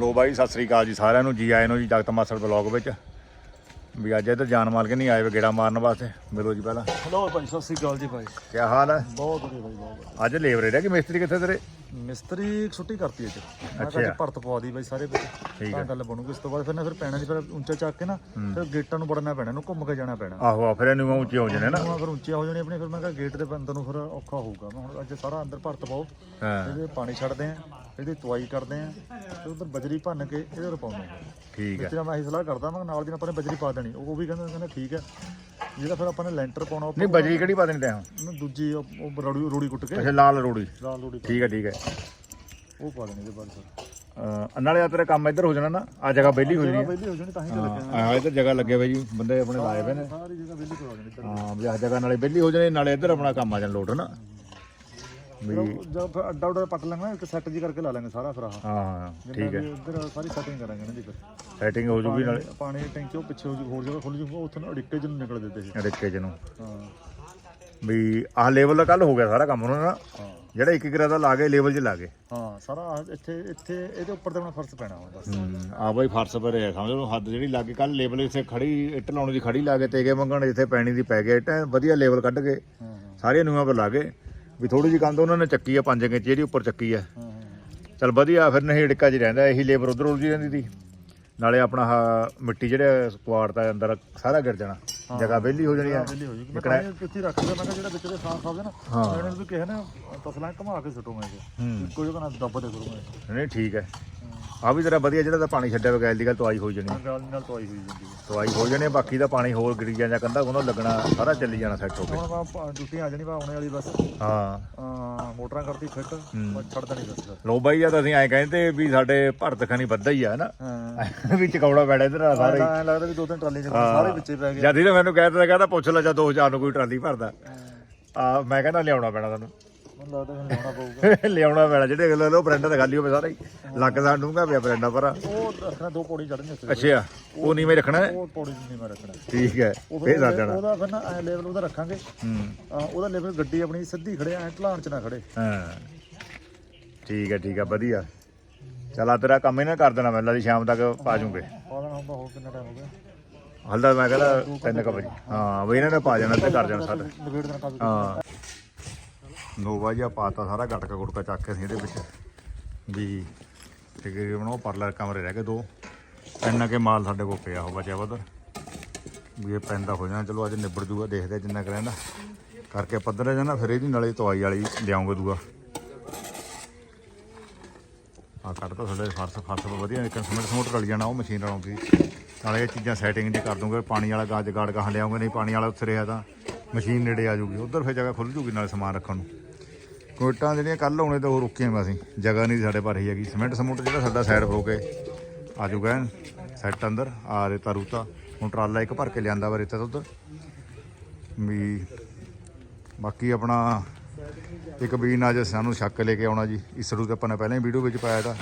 ਲੋ ਬਾਈ ਸਤਿ ਸ੍ਰੀ ਅਕਾਲ ਜੀ ਸਾਰਿਆਂ ਨੂੰ। ਜੀ ਆਏ ਨੂੰ ਜੀ ਜਗਤ ਮਾਸੜ ਬਲੌਗ ਵਿੱਚ। ਵੀ ਅੱਜ ਇੱਧਰ ਜਾਨ ਮਾਲ ਕੇ ਨਹੀਂ ਆਏ ਵੇ ਗੇੜਾ ਮਾਰਨ ਵਾਸਤੇ। ਮਿਲੋ ਜੀ ਪਹਿਲਾਂ। ਹਲੋ ਭਾਈ ਸਤਿ ਸ੍ਰੀ ਅਕਾਲ ਜੀ ਭਾਈ। ਕੀ ਹਾਲ ਹੈ? ਬਹੁਤ ਵਧੀਆ ਭਾਈ ਬਹੁਤ। ਅੱਜ ਲੇਬਰ ਰਹਿ ਕਿ ਮਿਸਤਰੀ ਕਿੱਥੇ ਤੇਰੇ? ਮਿਸਤਰੀ ਛੁੱਟੀ ਕਰਤੀ ਅੱਜ। ਅੱਛਾ। ਕਿਹਾ ਭਰਤ ਪਵਾ ਦੀ ਬਾਈ ਸਾਰੇ ਵਿੱਚ। ਤਾਂ ਹੈ। ਗੱਲ ਬਣੂਗੀ ਇਸ ਤੋਂ ਬਾਅਦ ਫਿਰ ਨਾ ਫਿਰ ਪੈਣਾ ਜੀ ਫਿਰ ਉੱਚਾ ਚੱਕ ਕੇ ਨਾ ਫਿਰ ਗੇਟਾਂ ਨੂੰ ਵੜਨਾ ਪੈਣਾ ਇਹਨੂੰ ਘੁੰਮ ਕੇ ਜਾਣਾ ਪੈਣਾ। ਆਹੋ ਆ ਫਿਰ ਇਹਨੂੰ ਉੱਚੇ ਹੋ ਜਾਣੇ ਨਾ। ਫਿਰ ਉੱਚੇ ਹੋ ਜਾਣੇ ਆਪਣੇ ਫਿਰ ਮੈਂ ਕਿਹਾ ਗੇਟ ਦੇ ਬੰਦ ਨੂੰ ਫਿਰ ਔਖਾ ਹੋਊਗਾ। ਮੈਂ ਹੁਣ ਅੱਜ ਸਾਰਾ ਅੰਦਰ ਭਰਤ ਪਾਓ। ਹਾਂ। ਇਹਦੇ ਪਾਣੀ ਛੱਡਦੇ ਆ। ਇਹਦੀ ਤਵਾਈ ਕਰਦੇ ਆ ਤੇ ਉਧਰ ਬਜਰੀ ਭੰਨ ਕੇ ਇਹਦੇ ਉੱਪਰ ਪਾਉਂਦੇ ਆ। ਠੀਕ ਹੈ ਤੇ ਮੈਂ ਇਹੀ ਸਲਾਹ ਕਰਦਾ ਮੈਂ ਨਾਲ ਦੀ ਨਾਲ ਆਪਾਂ ਨੇ ਬਜਰੀ ਪਾ ਦੇਣੀ। ਉਹ ਵੀ ਕਹਿੰਦਾ ਕਹਿੰਦਾ ਠੀਕ ਹੈ ਜਿਹੜਾ ਫਿਰ ਆਪਾਂ ਨੇ ਲੈਂਟਰ ਪਾਉਣਾ ਉਹ ਨਹੀਂ ਬਜਰੀ ਕਿਹੜੀ ਪਾ ਦੇਣੀ ਤੈਂ? ਉਹਨੂੰ ਦੂਜੀ ਉਹ ਉਹ ਰੋੜੀ ਰੋੜੀ ਕੁੱਟ ਕੇ। ਅੱਛਾ ਲਾਲ ਰੋੜੀ। ਲਾਲ ਰੋੜੀ ਠੀਕ ਹੈ ਠੀਕ ਹੈ ਉਹ ਪਾ ਦੇਣੀ ਦੇ ਬਾਅਦ ਅਹ ਨਾਲੇ ਆ ਤੇਰਾ ਕੰਮ ਇੱਧਰ ਹੋ ਜਾਣਾ ਨਾ। ਆ ਜਗ੍ਹਾ ਵਿਹਲੀ ਹੋ ਜਾਣੀ ਪਹਿਲੀ ਹੋ ਜਾਣੀ ਤਾਂ ਹੀ ਤਾਂ ਲੱਗਿਆ। ਆ ਇੱਧਰ ਜਗ੍ਹਾ ਲੱਗੇ ਹੋਏ ਜੀ। ਬੰਦੇ ਆਪਣੇ ਲਾਏ ਨੇ। ਸਾਰੀ ਜਗ੍ਹਾ ਵਿਹਲੀ ਕਰਵਾ ਦੇਣੀ ਹਾਂ ਵੀ ਆ ਜਗ੍ਹਾ ਨਾਲੇ ਵਿਹਲੀ ਹੋ ਜਾਣੀ ਨਾਲੇ ਇੱਧਰ ਆਪਣਾ ਕੰਮ ਆ ਜਾਣਾ ਲੋਟ ਨਾ ਵੀ ਜਦ ਫਿਰ ਅੱਡਾ ਉੱਡਾ ਪੱਟ ਲਾਂਗੇ ਇੱਕ ਸੈੱਟ ਜੀ ਕਰਕੇ ਲਾ ਲਾਂਗੇ ਸਾਰਾ ਫਿਰ ਆਹ। ਹਾਂ ਠੀਕ ਹੈ। ਇੱਧਰ ਸਾਰੀ ਸੈਟਿੰਗ ਕਰਾਂਗੇ ਨਾ ਜੀ ਫਿਰ। ਸੈਟਿੰਗ ਹੋ ਜੂਗੀ ਨਾਲੇ। ਪਾਣੀ ਟੈਂਕੀ ਉਹ ਪਿੱਛੇ ਹੋ ਜੂ ਹੋਰ ਜਗ੍ਹਾ ਖੁੱਲ ਜੂਗਾ ਉੱਥੇ ਨਾ ਅੜਿੱਕੇ ਜਿਹਨੂੰ ਨਿਕਲ ਦਿੰਦੇ ਸੀ। ਰਿੱਕੇ ਚ ਨੂੰ। ਹਾਂ। ਵੀ ਆਹ ਲੈਵਲ ਦਾ ਕੱਲ ਹੋ ਗਿਆ ਸਾਰਾ ਕੰਮ ਉਹਨਾਂ ਦਾ। ਜਿਹੜਾ ਇੱਕ ਕਿਰਾ ਦਾ ਲਾ ਗਏ ਲੈਵਲ 'ਚ ਲਾ ਗਏ ਹਾਂ ਸਾਰਾ ਇੱਥੇ ਇੱਥੇ ਇਹਦੇ ਉੱਪਰ ਤੇ ਆਪਣਾ ਫਰਸ਼ ਪੈਣਾ ਹੁਣ ਬਸ। ਆ ਬਾਈ ਫਰਸ ਪਰ ਹੈ ਸਮਝ ਲਓ ਹੱਦ ਜਿਹੜੀ ਲਾ ਕੇ ਕੱਲ ਲੈਵਲ ਇੱਥੇ ਖੜੀ ਇੱਟ ਲਾਉਣ ਦੀ ਖੜੀ ਲਾ ਕੇ ਤੇਗੇ ਮੰਗਣ ਇੱਥੇ ਪੈਣੀ ਦੀ ਪੈ ਗਿਆ ਇੱਟ ਵਧੀਆ ਲੈਵਲ ਕੱਢ ਕੇ ਸਾਰੀਆਂ ਨੂਆਂ ਪਰ ਲਾ ਗਏ ਵੀ ਥੋੜੀ ਜਿਹੀ ਕੰਧ ਉਹਨਾਂ ਨੇ ਚੱਕੀ ਆ 5 ਇੰਚ ਜਿਹੜੀ ਉੱਪਰ ਚੱਕੀ ਆ। ਹਾਂ ਹਾਂ ਚਲ ਵਧੀਆ ਫਿਰ ਨਹੀਂ ਢਿੱਕਾ 'ਚ ਰਹਿੰਦਾ ਇਹੀ ਲੇਬਰ ਉਧਰ ਉਲਝੀ ਰਹਿੰਦੀ ਸੀ। ਨਾਲੇ ਆਪਣਾ ਆਹ ਮਿੱਟੀ ਜਿਹੜੇ ਸਪੁਆੜ ਦਾ ਅੰਦਰ ਸਾਰਾ ਗਿਰ ਜਾਣਾ। ਜਗ੍ਹਾ ਵਿਹਲੀ ਹੋ ਜਾਣੀ ਆ। ਵਿਹਲੀ ਹੋ ਜੂਗੀ ਮੈਂ ਪਾਣੀ ਕਿੱਥੇ ਰੱਖ ਦਿਆ ਮੈਂ ਕਿਹਾ ਜਿਹੜਾ ਵਿੱਚ ਦੇ ਸਾਫ਼ ਸਾਫ਼ ਨਾ ਹਾਂ। ਇਹਨਾਂ ਵੀ ਕਿਸੇ ਨੇ ਤਸਲਾ ਘੁਮਾ ਕੇ ਸੁੱਟੂ ਮੈਂ ਇਹ ਹੂੰ। ਕੋਈ ਜਗ੍ਹਾ ਨਾ ਦੱਬ ਦੇ ਕਰੂੰ ਮੈਂ। ਨਹੀਂ ਠੀਕ ਹੈ। ਆ ਵੀ ਤੇਰਾ ਵਧੀਆ ਜਿਹੜਾ ਤਾਂ ਪਾਣੀ ਛੱਡਿਆ ਵਗੈਲ ਦੀ ਗੱਲ ਤਵਾਈ ਹੋ ਜਾਣੀ। ਗੱਲ ਨਾਲ ਤਵਾਈ ਹੋਈ ਜਾਂਦੀ ਹੈ ਤਵਾਈ ਹੋ ਜਾਣੀ ਬਾਕੀ ਦਾ ਪਾਣੀ ਹੋਰ ਗਿਰੀਆਂ ਜਾਂ ਕੰਦਾ ਉਹਨਾਂ ਲੱਗਣਾ ਸਾਰਾ ਚੱਲੀ ਜਾਣਾ ਸੈੱਟ ਹੋ ਕੇ। ਹੁਣ ਮੈਂ ਡਿਊਟੀ ਆ ਜਾਣੀ ਵਾ ਆਉਣੇ ਵਾਲੀ ਬਸ। ਹਾਂ। ਅਹ ਮੋਟਰਾਂ ਕਰਤੀ ਫਿੱਟ ਮੈਂ ਛੱਡ ਦੇਣੀ ਬਸ। ਲੋ ਬਾਈ ਜਦ ਅਸੀਂ ਐਂ ਕਹਿੰਦੇ ਵੀ ਸਾਡੇ ਭਰਤ ਖਣੀ ਵੱਧਾ ਹੀ ਆ ਨਾ ਹਾਂ। ਵੀ ਚਕੌੜਾ ਬੈੜਾ ਇਧਰ ਆ ਸਾਰੇ। ਐਂ ਲੱਗਦਾ ਵੀ ਦੋ ਤਿੰਨ ਟਰਾਲੀ ਚ ਸਾਰੇ ਵਿੱਚੇ ਪੈ ਗਏ। ਜਦ ਹੀ ਤਾਂ ਮੈਨੂੰ ਕਹਿ ਕਹਿੰਦਾ ਪੁੱਛ ਲੈ ਜਾਂ 2000 ਨੂੰ ਕੋਈ ਟਰਾਲੀ ਭਰਦਾ। ਆ ਮੈਂ ਕਹਿੰਦਾ ਲਿਆਉਣਾ ਪੈਣਾ ਤੁਹਾਨੂੰ। ਮੈਨੂੰ ਲੱਗਦਾ ਮੈਨੂੰ ਲਾਉਣਾ ਪਊਗਾ। ਲਿਆਉਣਾ ਪੈਣਾ ਜਿਹੜੇ ਅਗਲੇ ਲੋ ਬ੍ਰੈਂਡ ਤਾਂ ਖਾਲੀ ਹੋਵੇ ਸਾਰਾ ਹੀ। ਲੱਕ ਦਾ ਡੂੰਗਾ ਪਿਆ ਬ੍ਰੈਂਡਾਂ ਪਰ ਉਹ ਰੱਖਣਾ ਦੋ ਪੌੜੀ ਚੜ੍ਹਨੀ ਉੱਤੇ ਅੱਛਾ ਉਹ ਨਹੀਂ ਮੈਂ ਰੱਖਣਾ ਹੈ? ਉਹ ਪੌੜੀ ਨਹੀਂ ਮੈਂ ਰੱਖਣਾ। ਠੀਕ ਹੈ ਉਹ ਫੇਰ ਦੱਸ ਦੇਣਾ। ਉਹਦਾ ਫਿਰ ਨਾ ਐ ਲੈਵਲ ਉਹਦਾ ਰੱਖਾਂਗੇ। ਹੂੰ। ਅਹ ਉਹਦਾ ਲੈਵਲ ਗੱਡੀ ਆਪਣੀ ਸਿੱਧੀ ਖੜੇ ਐ ਢਲਾਣ ਚ ਨਾ ਖੜੇ। ਹਾਂ। ਠੀਕ ਹੈ ਠੀਕ ਹੈ ਵਧੀਆ। ਚਲ ਆ ਤੇਰਾ ਕੰਮ ਇਹਨਾਂ ਕਰ ਦੇਣਾ ਮੈਨੂੰ ਲੱਗਦੀ ਸ਼ਾਮ ਤੱਕ ਪਾ ਜੂਗੇ। ਪਾ ਦੇਣਾ ਹੁੰਦਾ ਹੋਰ ਕਿੰਨਾ ਟਾਈਮ ਹੋ ਗਿਆ? ਹਲਦਾ ਮੈਂ ਕਹਿੰਦਾ ਤਿੰਨ ਕੁ ਵਜੇ। ਹਾਂ ਬਈ ਇਹਨਾਂ ਨੇ ਪਾ ਜਾਣਾ ਤੇ ਕਰ ਜਾਣਾ ਸਾਡਾ ਨਵੇੜ ਦੇਣਾ ਕੰਮ ਹਾਂ। ਨੋਵਾ ਜਿਹਾ ਪਾਤਾ ਸਾਰਾ ਗਟਕਾ ਗੁਟਕਾ ਚੱਕ ਕੇ ਸੀ ਇਹਦੇ ਵਿੱਚ ਵੀ ਤਕਰੀਬਨ ਉਹ ਪਰਲਾ ਕਮਰੇ ਰਹਿ ਗਏ ਦੋ। ਇੰਨਾ ਕੇ ਮਾਲ ਸਾਡੇ ਕੋਲ ਪਿਆ ਹੋ ਬਚਿਆ ਉਧਰ ਵੀ ਇਹ ਪੈਂਦਾ ਹੋ ਜਾਣਾ, ਚਲੋ ਅੱਜ ਨਿਬੜ ਜੂਗਾ, ਦੇਖਦੇ ਜਿੰਨਾ ਕੁ ਰਹਿੰਦਾ। ਕਰਕੇ ਪੱਧਰ ਜਾਣਾ, ਫਿਰ ਇਹਦੀ ਨਾਲੇ ਤਵਾਈ ਵਾਲੀ ਲਿਆਉਂਗੇ ਦੂਆ। ਆ ਕੱਢਤਾ ਸਾਡੇ ਫਰਸ਼ ਫਰਸ਼ ਵਧੀਆ ਇੱਕ ਸਮਿੰਟ ਸਮੂਟ ਰਲ ਜਾਣਾ ਉਹ ਮਸ਼ੀਨ ਰਲਾਉਂਦੀ ਨਾਲੇ ਇਹ ਚੀਜ਼ਾਂ ਸੈਟਿੰਗ ਜੀ ਕਰ ਦੂੰਗੇ, ਪਾਣੀ ਵਾਲਾ ਗਾਜ ਗਾੜ ਗਾਹ ਲਿਆਉਂਗੇ, ਨਹੀਂ ਪਾਣੀ ਵਾਲਾ ਉੱਥੇ ਰਿਹਾ ਤਾਂ ਮਸ਼ੀਨ ਨੇੜੇ ਆ ਜੂਗੀ। ਉਧਰ ਫਿਰ ਜਗ੍ਹਾ ਖੁੱਲ ਜੂਗੀ ਨਾਲ ਸਮਾਨ ਰੱਖਣ ਨੂੰ। ਕੋਟਾਂ ਜਿਹੜੀਆਂ ਕੱਲ ਆਉਣੇ ਤਾਂ ਉਹ ਰੁਕੀਆਂ ਵਾ ਅਸੀਂ ਜਗ੍ਹਾ ਨਹੀਂ ਸਾਡੇ ਪਰ ਹੀ ਹੈਗੀ। ਸਮਿੰਟ ਸਮੁੰਟ ਜਿਹੜਾ ਸਾਡਾ ਸਾਈਡ ਹੋ ਕੇ ਆ ਜੂਗਾ ਸੈੱਟ ਅੰਦਰ, ਆ ਰੇਤਾ ਰੂਤਾ। ਹੁਣ ਟਰਾਲਾ ਇੱਕ ਭਰ ਕੇ ਲਿਆਂਦਾ ਵਾ ਰੇਤਾ ਦੁੱਧ ਵੀ ਬਾਕੀ ਆਪਣਾ ਇੱਕ ਬੀਨ ਅੱਜ ਸਾਨੂੰ ਛੱਕ ਲੈ ਕੇ ਆਉਣਾ ਜੀ, ਇਸ ਨੂੰ 'ਤੇ ਆਪਾਂ ਨੇ ਪਹਿਲਾਂ ਹੀ ਵੀਡੀਓ ਵਿੱਚ ਪਾਇਆ ਤਾਂ,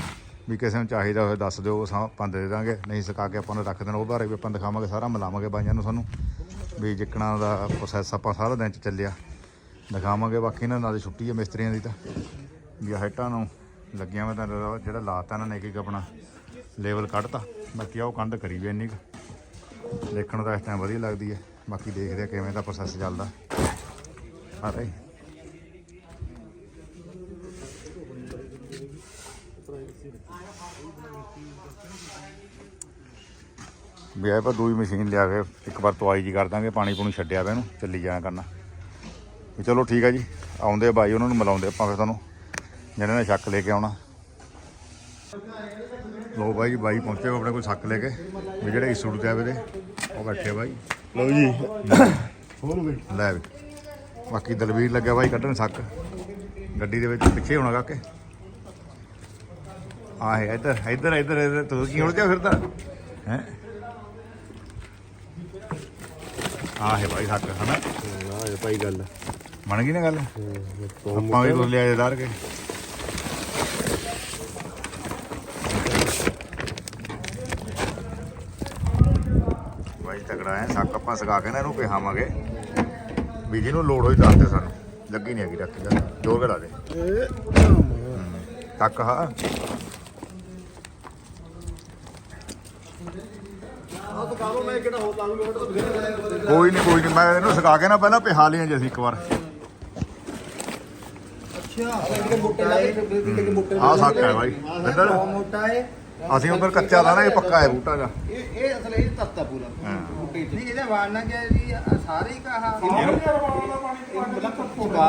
ਵੀ ਕਿਸੇ ਨੂੰ ਚਾਹੀਦਾ ਹੋਵੇ ਦੱਸ ਦਿਓ ਅਸਾਂ ਆਪਾਂ ਦੇ ਦਾਂਗੇ, ਨਹੀਂ ਸਕਾ ਕੇ ਆਪਾਂ ਨੂੰ ਰੱਖ ਦੇਣਾ, ਉਹ ਬਾਰੇ ਵੀ ਆਪਾਂ ਦਿਖਾਵਾਂਗੇ, ਸਾਰਾ ਮਿਲਾਵਾਂਗੇ ਬਾਈਆਂ ਨੂੰ ਸਾਨੂੰ। ਵੀ ਜਿੱਕਣਾ ਦਾ ਪ੍ਰੋਸੈਸ ਆਪਾਂ ਸਾਰਾ ਦਿਨ ਚ ਚੱਲਿਆ। ਦਿਖਾਵਾਂਗੇ। ਬਾਕੀ ਇਹਨਾਂ ਨਾਲ ਦੀ ਛੁੱਟੀ ਹੈ ਮਿਸਤਰੀਆਂ ਦੀ ਤਾਂ। ਵੀ ਆਹ ਨੂੰ ਲੱਗਿਆ ਮੈਂ ਤਾਂ ਜਿਹੜਾ ਲਾਤਾ ਇਹਨਾਂ ਨੇ ਇੱਕ ਇੱਕ ਆਪਣਾ ਲੈਵਲ ਕੱਢਤਾ। ਬਾਕੀ ਆਹ ਉਹ ਕੰਧ ਕਰੀ ਵੀ ਇੰਨੀ ਕੁ। ਦੇਖਣ ਨੂੰ ਤਾਂ ਇਸ ਟਾਈਮ ਵਧੀਆ ਲੱਗਦੀ ਹੈ ਬਾਕੀ ਦੇਖਦੇ ਆ ਕਿਵੇਂ ਦਾ ਪ੍ਰੋਸੈਸ ਚੱਲਦਾ। ਸਾਰੇ ਵੀ ਇਹ ਪਰ ਦੂਈ ਮਸ਼ੀਨ ਲਿਆ ਕੇ ਇੱਕ ਵਾਰ ਤਵਾਈ ਜੀ ਕਰ ਦਾਂਗੇ। ਪਾਣੀ ਪੂਣੀ ਛੱਡਿਆ ਵਾ ਇਹਨੂੰ। ਚੱਲੀ ਜਾਣਾ ਕਰਨਾ। ਵੀ ਚਲੋ ਠੀਕ ਆ ਜੀ ਆਉਂਦੇ ਆ ਬਾਈ ਉਹਨਾਂ ਨੂੰ ਮਿਲਾਉਂਦੇ ਆਪਾਂ ਫਿਰ ਤੁਹਾਨੂੰ ਜਿਹਨਾਂ ਨੇ ਸ਼ੱਕ ਲੈ ਕੇ ਆਉਣਾ। ਲੋ ਬਾਈ ਜੀ ਬਾਈ ਪਹੁੰਚੇ ਆਪਣੇ ਕੋਲ ਸ਼ੱਕ ਲੈ ਕੇ ਵੀ ਜਿਹੜੇ ਇਸ ਸੁੱਟ ਜਾਵੇ ਦੇ ਉਹ ਬੈਠੇ ਆ ਬਾਈ। ਲਓ ਜੀ। ਹੋਰ ਬਈ ਲੈ ਵੀ ਬਾਕੀ ਦਲਵੀਰ ਲੱਗਿਆ ਬਾਈ ਕੱਢਣ ਸੱਕ ਗੱਡੀ ਦੇ ਵਿੱਚ ਪਿੱਛੇ ਹੋਣਾ ਕਾਕੇ। ਆਹ ਇੱਧਰ ਇੱਧਰ ਇੱਧਰ ਇੱਧਰ ਤੂੰ ਕੀ ਉਲਝਿਆ ਫਿਰਦਾ ਹੈ? ਆਹ ਹੈ ਬਾਈ ਸੱਕ ਹਨਾ? ਆਹ ਇਹ ਭਾਈ ਗੱਲ ਬਣ ਗਈ ਨਾ ਗੱਲ? ਆਪਾਂ ਵੀ ਤੁਰ ਲਿਆ ਜਦਾਰ ਕੇ। ਬਾਈ ਤਕੜਾ ਹੈ ਸੱਕ ਆਪਾਂ ਸਕਾ ਕੇ ਨਾ ਇਹਨੂੰ ਪਿਹਾਵਾਂਗੇ। ਵੀ ਜਿਹਨੂੰ ਲੋੜ ਹੋਈ ਦੱਸ ਦੇ ਸਾਨੂੰ। ਲੱਗੀ ਨਹੀਂ ਹੈਗੀ ਰੱਖ ਜਾ ਜੋਰ ਘੜਾ ਦੇ। ਤੱਕ ਹਾਂ। ਕੋਈ ਨਹੀਂ ਕੋਈ ਨਹੀਂ ਮੈਂ ਇਹਨੂੰ ਸਿਖਾ ਕੇ ਨਾ ਪਹਿਲਾਂ ਪਿਹਾ ਲਈਆਂ ਜੀ ਅਸੀਂ ਇੱਕ ਵਾਰ। ਆਹ ਸੱਕ ਹੈ ਬਾਈ। ਇੱਧਰ? ਮੋਟਾ ਹੈ। ਅਸੀਂ ਉੱਧਰ ਕੱਚਾ ਦਾ ਨਾ ਇਹ ਪੱਕਾ ਹੈ ਬੂਟਾ ਦਾ ਇਹ ਇਹ ਅਸਲ ਇਹ ਤੱਤਾ ਪੂਰਾ। ਹਾਂ। ਬੂਟੇ ਚ। ਨਹੀਂ ਇਹਦਾ ਵਾੜਨਾ ਕਿ ਜੀ ਸਾਰੇ ਹੀ ਕਹਾ ਸੁਕਾ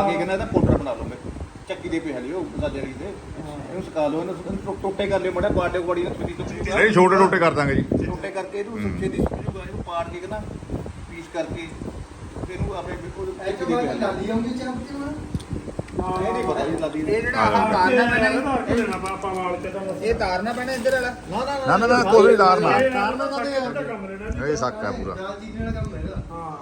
ਕੇ ਕਹਿੰਦਾ ਇਹਦਾ ਪਾਊਡਰ ਬਣਾ ਲਓ ਮੈਂ ਚੱਕੀ ਦੇ ਪਿਆ ਲਿਓ ਸਾਜਰੀ ਦੇ ਇਹਨੂੰ ਸੁਕਾ ਲਓ ਇਹਨੂੰ ਟੋਟੇ ਕਰ ਲਿਓ ਮੜਾ ਬਾਡੇ ਕੋੜੀ ਨੂੰ ਛੁੱਟੀ ਤੋਂ ਨਹੀਂ ਛੋਟੇ ਛੋਟੇ ਕਰ ਦਾਂਗੇ ਜੀ। ਟੋਟੇ ਕਰਕੇ ਇਹਨੂੰ ਸੁੱਕੇ ਦੀ ਸੁੱਕੂਗਾ ਇਹਨੂੰ ਪਾੜ ਕੇ ਕਹਿੰਦਾ ਪੀਸ ਕਰਕੇ ਤੇ ਇਹਨੂੰ ਆਪਣੇ ਬਿਲਕੁਲ ਚੱਕੀ ਦੇ ਪਿਆ ਲਿਓ। ਲਾਲੀ ਆਉਂਦੀ ਚਾਹਤੀ ਮੈਂ ਇਹ ਨਹੀਂ ਪਤਾ ਜੀ ਲਾਦੀ ਇਹ ਜਿਹੜਾ ਆਹ ਤਾਰਨਾ ਪੈਣਾ ਜੀ, ਪਾਪਾ ਵਾਲ ਕੇ ਤਾਂ ਇਹ ਤਾਰਨਾ ਪੈਣਾ ਇੱਧਰ ਵਾਲਾ। ਨਾ ਨਾ ਨਾ ਨਾ ਕੋਈ ਲਾਰ ਨਾ। ਕਾਰਨ ਦਾ ਤੇ ਤਾਂ ਕੰਮ ਲੈਣਾ ਇਹ ਸੱਕ ਹੈ ਪੂਰਾ। ਹਾਂ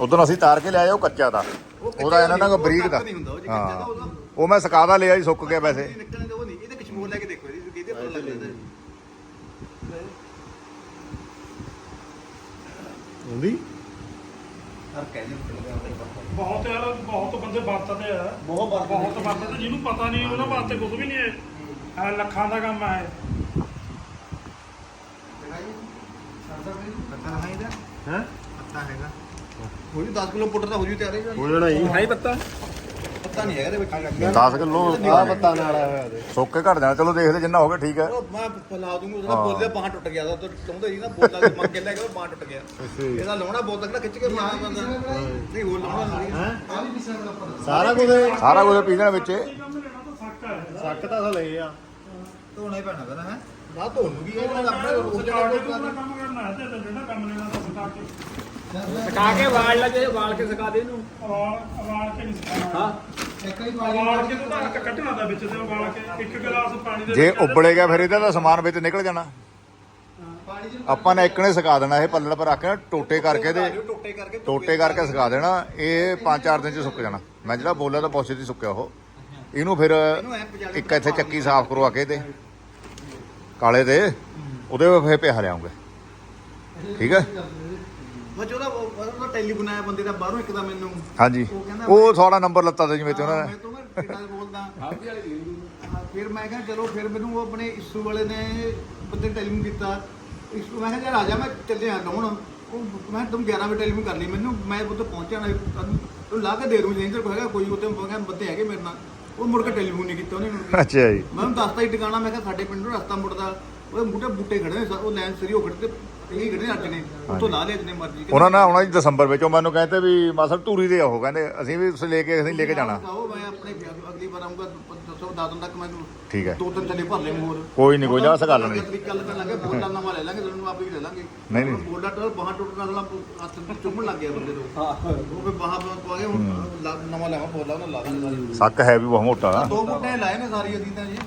ਉਦੋਂ ਅਸੀਂ ਤਾਰ ਕੇ ਲਿਆਏ ਉਹ ਕੱਚਾ ਦਾ। ਉਹਦਾ ਇਹਨਾਂ ਦਾ ਬਰੀਕ ਦਾ ਨਹੀਂ ਹੁੰਦਾ ਉਹ ਜੇ ਕੱਚਾ ਦਾ ਹਾਂ ਉਹ ਮੈਂ ਸਕਾ ਦਾ ਲਿਆ ਜੀ ਸੁੱਕ ਗਿਆ ਵੈਸੇ। ਦੇ ਉਹ ਨਹੀਂ। ਇਹਦੇ ਕਸ਼ਮੀਰ ਲੈ ਕੇ ਦੇਖੋ ਇਹਦੀ ਕਿਹਦੇ ਪਰ ਲੱਗ ਜਾਂਦਾ ਹੁੰਦੀ ਹਰ ਕਹਿੰਦੇ ਬਹੁਤ ਯਾਰ ਬਹੁਤ ਬੰਦੇ ਵਰਤਦੇ ਆ। ਬਹੁਤ ਵਰਤਦੇ ਬਹੁਤ ਵਰਤਦੇ ਜਿਹਨੂੰ ਪਤਾ ਨਹੀਂ ਉਹਨਾਂ ਵਾਸਤੇ ਕੁਝ ਵੀ ਨਹੀਂ ਹੈ। ਆਹ ਲੱਖਾਂ ਦਾ ਕੰਮ ਹੈ ਪਤਾ ਹੈ? ਪਤਾ ਹੈਗਾ। ਹੋ ਜੂ 10 ਕਿਲੋ ਪੁੱਟਰ ਤਾਂ ਹੋ ਜੂ ਤਿਆਰ ਹੈ। ਹੋ ਜਾਣਾ ਹੀ ਹੈ ਪੱਤਾ। ਪਤਾ ਨਹੀਂ ਹੈਗਾ ਇਹਦੇ ਵਿੱਚ 10 ਕਿਲੋ ਆ ਪੱਤਾ ਨਾਲ ਆਇਆ ਹੋਇਆ ਉਹਦੇ ਸੁੱਕ ਕੇ ਘਟ ਜਾਣਾ। ਚਲੋ ਦੇਖਦੇ ਜਿੰਨਾ ਹੋ ਗਿਆ ਠੀਕ ਹੈ। ਉਹ ਮੈਂ ਫਲਾ ਦੂੰਗਾ ਉਹਦਾ ਬੋਲਦਾ ਬਾਹਾਂ ਟੁੱਟ ਗਿਆ ਤਾਂ ਚਾਹੁੰਦਾ ਸੀ ਨਾ ਬੋਲਦਾ ਤੇ ਮੰਗ ਕੇ ਲੈ ਗਿਆ ਬਾਹਾਂ ਟੁੱਟ ਗਿਆ। ਇਹਦਾ ਲਾਉਣਾ ਬਹੁਤ ਤੱਕੜਾ ਖਿੱਚ ਕੇ ਮਾਰਨਾ ਪੈਂਦਾ ਨਹੀਂ ਹੋਰ ਲਾਉਣਾ ਨਹੀਂ। ਆ ਵੀ ਪਿਛਲਾ ਵਾਲਾ ਪਤਾ ਸਾਰਾ ਕੁਝ ਸਾਰਾ ਕੁਝ ਪੀ ਜਾਣਾ ਵਿੱਚ। ਤਾਂ ਸੱਕ ਤਾਂ ਅਸਲ ਇਹ ਆ। ਧੋਣਾ ਹੀ ਪੈਣਾ ਪਹਿਲਾਂ ਹੈ? ਨਾ ਧੋਣ ਕੀ ਇਹ ਆਪਣੇ ਕੇ ਜਿਹੜਾ ਕੰਮ ਕਰਨਾ ਹੈ ਤੇ ਜਿਹੜਾ ਕੰਮ ਲੈਣਾ ਤਾਂ ਸਕਾ ਕੇ। ਸਕਾ ਕੇ ਵਾਲ ਲਾ ਜੇ ਵਾਲ ਕੇ ਸਕਾ ਦੇ ਇਹਨੂੰ। ਵਾਲ ਵਾਲ ਕੇ ਨਹੀਂ ਸਕਾਉਣਾ ਹਾਂ। ਇੱਕ ਹੀ ਵਾਲ ਕੇ ਤਾਂ ਇੱਕ ਕੱਢਣਾ ਦਾ ਵਿੱਚ ਤੇ ਵਾਲ ਕੇ ਇੱਕ ਗਲਾਸ ਪਾਣੀ ਦੇ ਜੇ ਵਿੱਚ। ਉਬਲੇ ਗਿਆ ਫਿਰ ਇਹਦਾ ਤਾਂ ਸਮਾਨ ਵਿੱਚ ਨਿਕਲ ਜਾਣਾ। ਪਾਣੀ ਚ ਆਪਾਂ ਨੇ ਇੱਕ ਨੇ ਸੁਕਾ ਦੇਣਾ ਇਹ ਪੱਲੜ ਪਰ ਰੱਖ ਕੇ ਨਾ ਟੋਟੇ ਕਰਕੇ ਤੇ ਟੋਟੇ ਕਰਕੇ ਟੋਟੇ ਕਰਕੇ ਸੁਕਾ ਦੇਣਾ। ਇਹ 5-4 ਦਿਨ ਚ ਸੁੱਕ ਜਾਣਾ। ਮੈਂ ਜਿਹੜਾ ਬੋਲਿਆ ਤਾਂ ਪੌਸੇ ਦੀ ਸੁੱਕਿਆ ਉਹ। ਇਹਨੂੰ ਫਿਰ ਇੱਕ ਇੱਥੇ ਚੱਕੀ ਸਾਫ਼ ਕਰਵਾ ਕੇ ਤੇ ਕਾਲੇ ਦੇ ਉਹਦੇ ਫਿਰ ਪਿਆ ਲਿਆਉਂਗੇ। ਠੀਕ ਹੈ? ਮੈਂ ਉਹਦਾ ਉਹਦਾ ਟੈਲੀਫੋਨ ਆਇਆ ਬੰਦੇ ਦਾ ਬਾਹਰੋਂ ਇੱਕ ਦਾ ਮੈਨੂੰ। ਹਾਂਜੀ। ਉਹ ਤੁਹਾਡਾ ਨੰਬਰ ਲੱਤਾ ਤੇ ਜਿਵੇਂ ਤੇ ਉਹਨਾਂ ਨੇ ਮੈਂ ਤੋਂ ਮੈਂ ਕਿਹੜਾ ਬੋਲਦਾ। ਹਾਂ ਫਿਰ ਮੈਂ ਕਿਹਾ ਚਲੋ ਫਿਰ ਮੈਨੂੰ ਉਹ ਆਪਣੇ ਇਸ਼ੂ ਵਾਲੇ ਨੇ ਬੰਦੇ ਟੈਲੀਫੋਨ ਕੀਤਾ। ਇਸ਼ੂ ਮੈਂ ਕਿਹਾ ਯਾਰ ਆ ਜਾ ਮੈਂ ਚੱਲੇ ਆ ਲਾਉਣ ਉਹ ਮੈਂ ਤੁਮ 11 ਵਜੇ ਟੈਲੀਫੋਨ ਕਰਨੀ ਮੈਨੂੰ। ਮੈਂ ਉੱਥੇ ਪਹੁੰਚਿਆ ਨਾ ਤੂੰ ਲਾ ਕੇ ਦੇ ਦੂੰ ਜੇ ਕੋਈ ਹੈਗਾ ਕੋਈ ਉੱਥੇ ਮੈਂ ਕਿਹਾ ਬੰਦੇ ਹੈਗੇ ਮੇਰੇ ਨਾਲ। ਉਹ ਮੁੜ ਕੇ ਟੈਲੀਫੋਨ ਨਹੀਂ ਕੀਤਾ ਉਹਨੇ ਮੈਨੂੰ। ਅੱਛਾ ਜੀ। ਮੈਂ ਉਹਨੂੰ ਦੱਸਤਾ ਹੀ ਟਿਕਾਣਾ ਮੈਂ ਕਿਹਾ ਸਾਡੇ ਪਿੰਡ ਨੂੰ ਰਸਤਾ ਮੁੜਦਾ। ਉਹ ਬੂਟੇ ਬੂਟੇ ਖੜੇ ਨੇ ਸਾ- ਉਹ ਲਾਈਨ ਸਰੀ ਉਹ ਖੜੇ ਤੇ ਇਹ ਖੜੇ ਨੇ ਅੱਜ ਨੇ। ਉੱਥੋਂ ਲਾ ਲਿਆ ਜਿੰਨੇ ਮਰਜ਼ੀ ਉਹਨਾਂ ਨੇ ਆਉਣਾ ਜੀ ਦਸੰਬਰ ਵਿੱਚ। ਉਹ ਮੈਨੂੰ ਕਹਿੰਦੇ ਵੀ ਮਾਸਰ ਧੂਰੀ ਦੇ ਆਓ। ਕਹਿੰਦੇ ਅਸੀਂ ਵੀ ਉਸ ਲੈ ਕੇ ਅਸੀਂ ਲੈ ਕੇ ਜਾਣਾ। ਆਓ ਮੈਂ ਆਪਣੇ ਵਿਆਹ- ਅਗਲੀ ਵਾਰ ਆਉਂਗਾ ਦੱਸੋ ਦਸ ਦਿਨ ਤੱਕ ਮੈਨੂੰ ਠੀਕ ਹੈ। ਦੋ ਤਿੰਨ ਥੱਲੇ ਭਰ ਲੈ ਹੋਰ ਕੋਈ ਨਹੀਂ ਕੋਈ ਨਾ ਸਕਾ ਲੈਣੀ ਤਰੀਕਾ ਲੱਗਣ ਲੱਗੇ ਬੋਲਦਾ ਨਵਾਂ ਲੈ ਲਾਂਗੇ ਤੁਹਾਨੂੰ ਆਪੇ ਹੀ ਲੈ ਲਾਂਗੇ। ਨਹੀਂ, ਨਹੀਂ। ਬੋਲਦਾ ਟਰ ਬਾਹਾਂ ਟੁੱਟਣ ਨਾਲ ਹੱਥ ਚੁੰਮਣ ਲੱਗ ਗਿਆ ਬੰਦੇ ਤੋਂ। ਉਹ ਫਿਰ ਬਾਹਾਂ ਪਵਾ ਕੇ ਹੁਣ ਲਾ- ਨਵਾਂ ਲੈਵਾ ਬੋਲਦਾ ਉਹਨਾਂ ਲਾ ਦਾਂਗੇ ਸਾਰੀ ਸੱਕ ਹੈ ਵੀ ਬਹੁਤ ਮੋਟਾ। ਦੋ ਬੂਟੇ ਲਾਏ ਨੇ ਸਾਰੀ ਅਸੀਂ ਤਾਂ ਜੀ।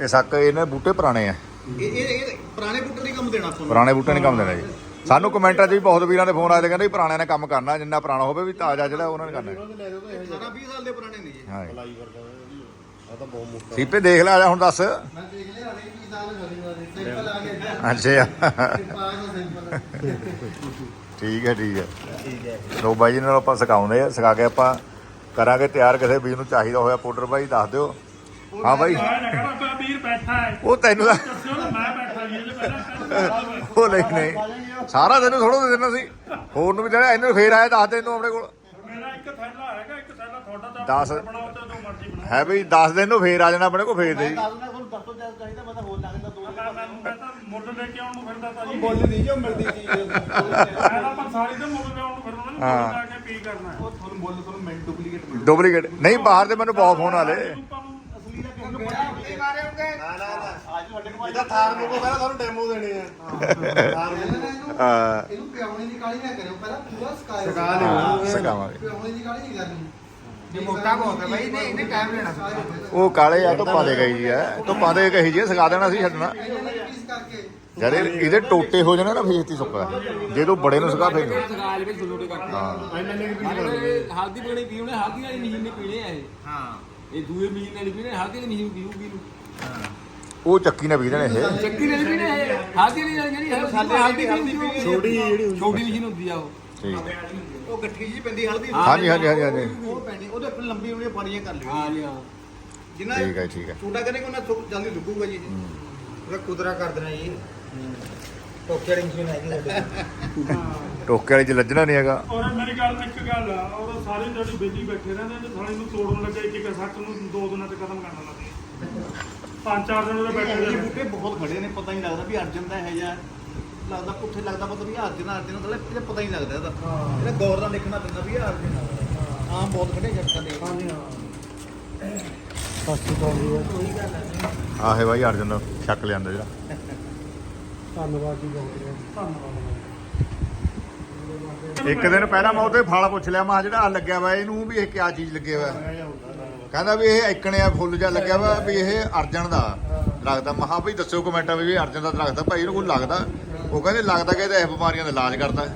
ਇਹ ਸੱਕ ਇਹਨੇ ਬੂਟੇ ਪੁਰਾਣੇ ਆ। ਇਹ ਇਹ ਇਹ ਪੁਰਾਣੇ ਬੂਟੇ ਦੀ ਕੰਮ ਦੇਣਾ ਆਪਾਂ ਨੂੰ। ਪੁਰਾਣੇ ਬੂਟੇ ਨਹੀਂ ਕੰਮ ਦੇਣਾ ਜੀ। ਸਾਨੂੰ ਕਮੈਂਟਾਂ 'ਚ ਵੀ ਬਹੁਤ ਵੀਰਾਂ ਦੇ ਫੋਨ ਆਏ ਤੇ ਕਹਿੰਦੇ ਵੀ ਪੁਰਾਣਿਆਂ ਨੇ ਕੰਮ ਕਰਨਾ ਜਿੰਨਾ ਪੁਰਾਣਾ ਹੋਵੇ ਵੀ ਤਾਜ਼ਾ ਜਿਹੜਾ ਉਹਨਾਂ ਨੇ ਕਰਨਾ ਹੈ। 18 20 ਸਾਲ ਦੇ ਪੁਰਾਣੇ ਨੇ ਜੀ। ਹਾਂ ਜੀ। ਲਾਈ ਵਰਗਾ ਆ ਤਾਂ ਬਹੁਤ ਮੋਟਾ। ਸੀਪੇ ਦੇਖ ਲੈ ਆ ਜਾ ਹੁਣ ਦੱਸ। ਮੈਂ ਦੇਖ ਲਿਆ ਅਰੇ ਕੀ ਸਾਲ ਹੋ ਗਏ ਸਿੰਪਲ ਆ ਗਿਆ ਅੱਛਾ। ਪਾਸ ਸਿੰਪਲ ਠੀਕ ਹੈ ਠੀਕ ਹੈ ਠੀਕ ਹੈ। ਲੋ ਬਾਈ ਜੀ ਨਾਲ ਆਪਾਂ ਸਿਖਾਉਂਦੇ ਆ। ਸਿਖਾ ਕੇ ਆਪਾਂ ਕਰਾਂਗੇ ਤਿਆਰ ਕਿਸੇ ਵੀਰ ਨੂੰ ਚਾਹੀਦਾ ਹੋਇਆ ਪਾਊਡਰ ਬਾਈ ਦੱਸ ਦਿਓ। ਹਾਂ ਬਾਈ। ਵੀਰ ਬੈਠਾ ਹੈ। ਉਹ ਤੈਨੂੰ ਤਾਂ ਦੱਸਿਓ ਨਾ ਮੈਂ ਬੈਠਾ ਜੀ ਇਹਦੇ ਪਹਿਲਾਂ ਉਹ ਨਹੀਂ ਨਹੀਂ। ਸਾਰਾ ਦਿਨ ਥੋੜਾ ਦੇ ਦੇਣਾ ਸੀ ਹੋਰ ਨੂੰ ਵੀ ਜਿਹੜਾ ਇਹਨੂੰ ਫੇਰ ਆਇਆ ਦੱਸ ਦੇ ਇਹਨੂੰ ਆਪਣੇ ਕੋਲ। ਮੇਰਾ ਇੱਕ ਥੈਲਾ ਹੈਗਾ ਇੱਕ ਥੈਲਾ ਤੁਹਾਡਾ ਤਾਂ ਦਸ। ਬਣਾਓ ਤੇ ਜੋ ਮਰਜ਼ੀ ਬਣਾਓ। ਹੈ ਬਈ 10 ਦਿਨ ਨੂੰ ਫੇਰ ਆ ਜਾਣਾ ਆਪਣੇ ਕੋਲ ਫੇਰ ਦੇ। ਜੀ ਦੋ ਦੇ ਡੁਪਲੀਕੇਟ ਨਹੀਂ ਬਾਹਰ ਦੇ ਮੈਨੂੰ ਬਹੁਤ ਫੋਨ ਆਲੇ ਇਹਦਾ ਥਾਰ ਨੂੰ ਪਹਿਲਾਂ ਤੁਹਾਨੂੰ ਡੈਮੋ ਦੇਣੇ ਆ ਥਾਰ ਪਹਿਲਾਂ ਨਾ ਇਹਨੂੰ ਹਾਂ। ਇਹਨੂੰ ਪਿਆਉਣੇ ਦੀ ਕਾਲੀ ਨਾ ਕਰਿਓ ਪਹਿਲਾਂ ਪੂਰਾ ਸਕਾਇਓ ਸਕਾ ਲਿਓ। ਸਿਖਾਵਾਂਗੇ ਪਿਆਉਣੇ ਦੀ ਕਾਲੀ ਨਹੀਂ ਕਰਨੀ। ਜੇ ਮੋਟਾ ਬਹੁਤ ਹੈ ਬਾਈ ਇਹਨੇ ਇਹਨੇ ਟਾਈਮ ਲੈਣਾ ਉਹ ਕਾਲੇ ਆ ਧੁੱਪਾਂ ਦੇ ਗਈ ਜੀ ਐ ਧੁੱਪਾਂ ਦੇ ਕਹੀ ਜੀ ਸਿਖਾ ਦੇਣਾ ਸੀ ਛੱਡਣਾ। ਜਦ ਇਹ- ਇਹਦੇ ਟੋਟੇ ਹੋ ਜਾਣੇ ਨਾ ਫੇਰ ਛੇਤੀ ਸੁੱਕਦਾ ਜੇ ਤੂੰ ਬੜੇ ਨੂੰ ਸੁਕਾ ਫੇਰ। ਨਹੀਂ। ਸਕਾਲ ਵਿੱਚ ਛੋਟੇ ਕਰਕੇ ਹਾਂ। ਇੰਨੇ ਨੇ ਵੀ ਹਲਦੀ ਬਣੀ ਪੀਉਣੇ ਹਲਦੀ ਵਾਲੀ ਮਹੀਨ ਨੇ ਪੀਣੇ ਆ ਇਹ। ਹਾਂ। ਇਹ ਦੂਏ ਮਹੀਨ ਨਾਲ ਪੀਊਗੀ ਨੂੰ ਉਹ ਚੱਕੀ ਨੇ ਵੀ ਦੇਣੇ ਇਹ। ਚੱਕੀ ਨਾਲ ਇਹ। ਹਲਦੀ ਵਾਲੀ ਨਾਲ ਜਿਹੜੀ ਪੀਊਗੀ ਛੋਟੀ ਜਿਹੜੀ ਛੋਟੀ ਮਹੀਨ ਹੁੰਦੀ ਆ ਉਹ। ਠੀਕ। ਉਹ ਗੱਠੀ ਜੀ ਪੈਂਦੀ ਹਲਦੀ। ਹਾਂਜੀ ਹਾਂਜੀ ਹਾਂਜੀ ਹਾਂਜੀ। ਉਹ ਪੈਣੀ ਉਹਦੇ ਉੱਪਰ ਲੰਬੀ ਉਹਨੇ ਪਾਣੀਆਂ ਕਰ ਲਿਓ ਹਾਂ ਜੀ ਹਾਂ। ਜਿੰਨਾ ਠੀਕ ਹੈ ਠੀਕ ਹੈ ਛੋਟਾ ਕਰੇਗਾ ਉਹਨਾਂ ਸੁੱਕ- ਜਲਦੀ ਲੁਕੂਗਾ ਜੀ। ਇਹ। ਪੂਰਾ ਕੁਦਰਾ ਕਰ ਦੇਣਾ ਜੀ। ਟੋਕੇ ਵਾਲੀ ਮਸ਼ੀਨ ਹੈਗੀ ਸਾਡੇ ਕੋਲ। ਟੋਕੇ ਵਾਲੀ ਚ ਲੱਜਣਾ ਨਹੀਂ ਹੈਗਾ। ਔਰ ਮੇਰੀ ਗੱਲ ਇੱਕ ਗੱਲ ਆ ਔਰ ਸਾਰੇ ਜਿਹੜੀ ਬੇਲੀ ਬੈਠੇ ਰਹਿੰਦੇ ਤੇ ਸਾਲੇ ਨੂੰ ਤੋੜਨ ਲੱਗੇ ਇੱਕ ਇੱਕ ਸੱਟ ਨੂੰ ਦੋ ਦਿਨਾਂ ਚ ਖਤਮ ਕਰਨ ਲੱਗੇ। ਪੰਜ ਚਾਰ ਦਿਨ ਉਹਦੇ ਬੈਠੇ ਇਹ ਰਹੇ ਬੂਟੇ ਬਹੁਤ ਖੜੇ ਨੇ ਪਤਾ ਨਹੀਂ ਲੱਗਦਾ ਵੀ ਅਰਜਨ ਦਾ ਹੈ ਜਾਂ ਲੱਗਦਾ ਪੁੱਠੇ ਲੱਗਦਾ ਪਤਾ ਵੀ ਅਰਜਨ ਅਰਜਨ ਦਾ ਇਹਦਾ ਪਤਾ ਹੀ ਨਹੀਂ ਲੱਗਦਾ ਇਹਦਾ। ਇਹਦਾ ਗੌਰ ਨਾਲ ਦੇਖਣਾ ਪੈਂਦਾ ਵੀ ਅਰਜਨ ਆ ਆਮ ਬਹੁਤ ਖੜੇ ਜੱਟਾਂ ਦੇ ਹਾਂਜੀ ਆਹੇ ਬਾਈ ਅਰਜਨ ਛੱਕ ਲਿਆਂਦਾ ਜਿਹੜਾ। ਇੱਕ ਦਿਨ ਪਹਿਲਾਂ ਮੈਂ ਉਹਦੇ ਫਲ ਪੁੱਛ ਲਿਆ ਮੈਂ ਕਿਹਾ ਜਿਹੜਾ ਆ ਲੱਗਿਆ ਵਾ ਇਹਨੂੰ ਵੀ ਇਹ ਕਿਆ ਚੀਜ਼ ਲੱਗਿਆ ਵਾ? ਕਹਿੰਦਾ ਵੀ ਇਹ ਇਕਣਿਆ ਫੁੱਲ ਜਿਹਾ ਲੱਗਿਆ ਵਾ ਵੀ ਇਹ ਅਰਜਨ ਦਾ ਦਰਖਤ ਆ ਮੈਂ ਕਿਹਾ ਵੀ ਦੱਸਿਓ ਕਮੈਂਟਾਂ ਵਿੱਚ ਵੀ ਇਹ ਅਰਜਨ ਦਾ ਦਰਖਤ ਆ ਭਾਈ ਇਹਨੂੰ ਕੋਈ ਲੱਗਦਾ? ਉਹ ਕਹਿੰਦੇ ਲੱਗਦਾ ਕਿ ਇਹ ਤਾਂ ਇਹ ਬਿਮਾਰੀਆਂ ਦਾ ਇਲਾਜ ਕਰਦਾ।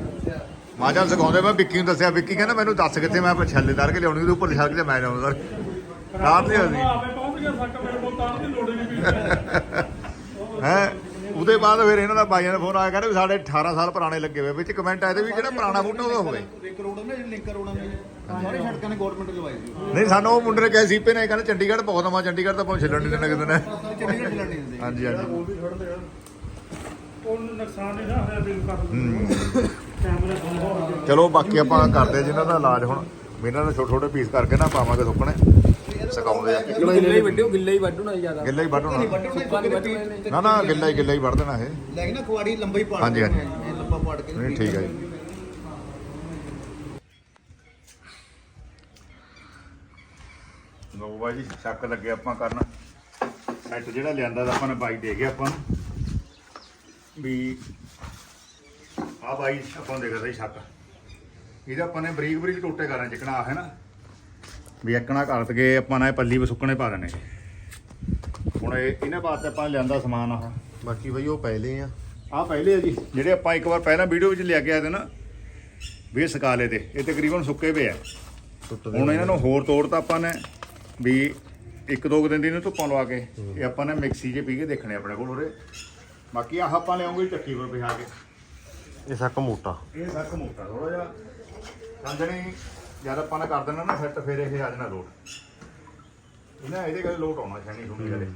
ਮਾਂ ਜਾਨ ਸਿਖਾਉਂਦੇ ਮੈਂ ਵਿੱਕੀ ਨੂੰ ਦੱਸਿਆ ਵਿੱਕੀ ਕਹਿੰਦਾ ਮੈਨੂੰ ਦੱਸ ਕਿੱਥੇ ਮੈਂ ਆਪਣੇ ਛੱਲੇ ਦਰ ਕੇ ਲਿਆਉਣੀ ਉਹਦੇ ਉੱਪਰ ਛੱਡ ਕੇ ਮੈਂ ਜਾਊਂਗਾ ਰਾਤ ਨਹੀਂ ਅਸੀਂ ਆਪੇ ਪਹੁੰਚ ਗਿਆ ਸੱਕ ਮੇਰੇ ਕੋਲ ਤਾਂ ਦੀ ਲੋੜ ਹੀ ਨਹੀਂ ਪਈ ਹੈ? ਉਹਦੇ ਬਾਅਦ ਫਿਰ ਇਹਨਾਂ ਦਾ ਬਾਈਆਂ ਦਾ ਫੋਨ ਆਇਆ ਕਹਿੰਦੇ ਵੀ ਸਾਡੇ 18 ਸਾਲ ਪੁਰਾਣੇ ਲੱਗੇ ਹੋਏ ਵਿੱਚ ਕਮੈਂਟ ਆਏ ਤੇ ਵੀ ਜਿਹੜਾ ਪੁਰਾਣਾ ਬੂਟਾ ਉਹਦਾ ਹੋਵੇ। ਇੱਕ ਕਰੋੜ ਨੇ ਲਿੰਕ ਕਰੋੜਾਂ ਨੇ ਸਾਰੇ ਸੜਕਾਂ ਨੇ ਗਵਰਨਮੈਂਟ ਲਵਾਈ ਸੀ ਨਹੀਂ ਸਾਨੂੰ ਉਹ ਮੁੰਡੇ ਨੇ ਕਿਹਾ ਸੀਪੇ ਨੇ ਕਹਿੰਦੇ ਚੰਡੀਗੜ੍ਹ ਬਹੁਤ ਨਵਾਂ ਚੰਡੀਗੜ੍ਹ ਤਾਂ ਨਹੀਂ ਦਿੰਦਾ ਕਿਤੇ ਨੇ। ਚੰਡੀਗੜ੍ਹ ਚੱਲਣ ਨਹੀਂ ਦਿੰਦੇ। ਹਾਂਜੀ ਹਾਂਜੀ। ਉਹ ਨੁਕਸਾਨ ਨਹੀਂ ਨਾ ਹੋਇਆ ਬਿਲ ਕਰ ਦਿੰਦੇ ਕੈਮਰੇ ਬੰਦ ਹੋ ਗਏ। ਚਲੋ ਬਾਕੀ ਆਪਾਂ ਕਰਦੇ ਜਿਨ੍ਹਾਂ ਦਾ ਇਲਾਜ ਹੁਣ। ਵੀ ਇਹਨਾਂ ਨੂੰ ਛੋਟੇ ਛੋਟੇ ਪੀਸ ਕਰਕੇ ਨਾ ਪਾਵਾਂਗੇ ਸੁੱਕਣੇ। ਸਕਾਉਂਦੇ ਆ। ਗਿੱਲੇ ਹੀ ਵੱਡੋ ਗਿੱਲੇ ਹੀ ਵੱਡੋ ਨਾ ਜ਼ਿਆਦਾ। ਗਿੱਲਾ ਹੀ ਵੱਢ ਹੋਣਾ। ਸੁੱਕਾ ਨਹੀਂ ਵੱਢਣਾ ਨਾ ਨਾ ਗਿੱਲਾ ਹੀ ਗਿੱਲਾ ਹੀ ਵੱਢ ਦੇਣਾ ਇਹ। ਲੈ ਕੇ ਨਾ ਕੁਆੜੀ ਲੰਬਾ ਹੀ ਪਾੜ ਹਾਂਜੀ, ਹਾਂਜੀ। ਇਹ ਲੰਬਾ ਪਾੜ ਕੇ। ਨਹੀਂ ਠੀਕ ਹੈ ਜੀ। ਲੋ ਬਾਈ ਜੀ ਸ਼ੱਕ ਲੱਗੇ ਆਪਾਂ ਕਰਨ। ਸੈੱਟ ਜਿਹੜਾ ਲਿਆਂਦਾ ਆਪਾਂ ਨੇ ਬਾਈ ਦੇ ਗਿਆ ਆਪਾਂ ਨੂੰ। ਵੀ ਆ ਬਾਈ ਆਪਾਂ ਨੂੰ ਦੇ ਗਿਆ ਸੀ ਸ਼ੱਕ। ਇਹਦਾ ਆਪਾਂ ਨੇ ਬਰੀਕ ਬਰੀਕ ਟੋਟੇ ਕਰਾਂ ਚਿਕਣਾ ਆ ਹੈ ਨਾ? ਵੀ ਇੱਕਣਾ ਕਰਤ ਕੇ ਆਪਾਂ ਨੇ ਪੱਲੀ ਵਿੱਚ ਸੁੱਕਣੇ ਪਾ ਦੇਣੇ। ਹੁਣ ਇਹ ਇਹਨਾਂ ਵਾਸਤੇ ਆਪਾਂ ਲਿਆਂਦਾ ਸਮਾਨ ਆਹ। ਬਾਕੀ ਬਈ ਉਹ ਪਹਿਲੇ ਆ। ਆ ਪਹਿਲੇ ਆ ਜੀ। ਜਿਹੜੇ ਆਪਾਂ ਇੱਕ ਵਾਰ ਪਹਿਲਾਂ ਵੀਡੀਓ ਵਿੱਚ ਲਿਆ ਕੇ ਆਏ ਤੇ ਨਾ ਵੀ ਇਹ ਸਕਾ ਲਏ ਤੇ ਇਹ ਤਕਰੀਬਨ ਸੁੱਕੇ ਪਏ ਆ। ਹੁਣ ਇਹਨਾਂ ਨੂੰ ਹੋਰ ਤੋੜਤਾ ਆਪਾਂ ਨੇ ਵੀ ਇੱਕ ਦੋ ਦਿਨ ਦੀ ਇਹਨੂੰ ਧੁੱਪਾਂ ਲਵਾ ਕੇ ਇਹ ਆਪਾਂ ਨੇ ਮਿਕਸੀ 'ਚ ਪੀ ਕੇ ਦੇਖਣੇ ਆਪਣੇ ਕੋਲ ਉਰੇ। ਬਾਕੀ ਆਹ ਆਪਾਂ ਲਿਆਉਂਗੇ ਚੱਕੀ ਪਰ ਪਿਹਾ ਕੇ। ਇਹ ਸੱਕ ਮੋਟਾ। ਇਹ ਸੱਕ ਮੋਟਾ ਥੋੜਾ ਜਿਹਾ। ਸਮਝਣੀ ਜਦ ਆਪਾਂ ਨੇ ਕਰ ਦੇਣਾ ਨਾ ਸੈੱਟ ਫਿਰ ਇਹ ਆ ਜਾਣਾ ਲੋਟ। ਇਹਨਾਂ ਇਹਦੇ ਕੋਲ ਲੋਟ ਆਉਣਾ ਛਣੀ ਛੁਣੀ ਕਰੇ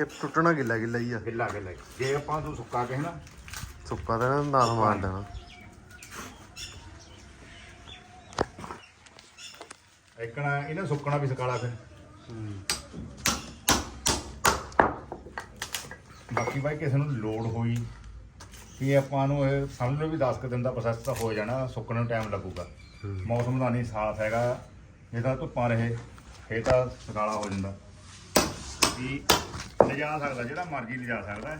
ਇਹ ਟੁੱਟਣਾ ਗਿੱਲਾ ਗਿੱਲਾ ਹੀ ਆ। ਗਿੱਲਾ ਗਿੱਲਾ ਹੀ। ਜੇ ਆਪਾਂ ਤੂੰ ਸੁੱਕਾ ਕੇ ਨਾ। ਸੁੱਕਾ ਤਾਂ ਨਾ ਮਾਰ ਦੇਣਾ। ਇੱਕਣਾ ਇਹਨੇ ਸੁੱਕਣਾ ਵੀ ਸਕਾਲਾ ਫਿਰ। ਬਾਕੀ ਬਾਈ ਕਿਸੇ ਨੂੰ ਲੋਡ ਹੋਈ ਕਿ ਆਪਾਂ ਨੂੰ ਇਹ ਸਮਝ ਲਓ ਵੀ 10 ਕੁ ਦਿਨ ਦਾ ਪ੍ਰੋਸੈਸ ਤਾਂ ਹੋ ਜਾਣਾ ਸੁੱਕਣ ਨੂੰ ਟਾਈਮ ਲੱਗੂਗਾ। ਮੌਸਮ ਦਾ ਨਹੀਂ ਸਾਥ ਹੈਗਾ ਜੇ ਤਾਂ ਧੁੱਪਾਂ ਰਹੇ ਫੇਰ ਤਾਂ ਸਕਾਲਾ ਹੋ ਜਾਂਦਾ। ਵੀ ਲਿਜਾ ਸਕਦਾ ਜਿਹੜਾ ਮਰਜ਼ੀ ਲਿਜਾ ਸਕਦਾ ਹੈ।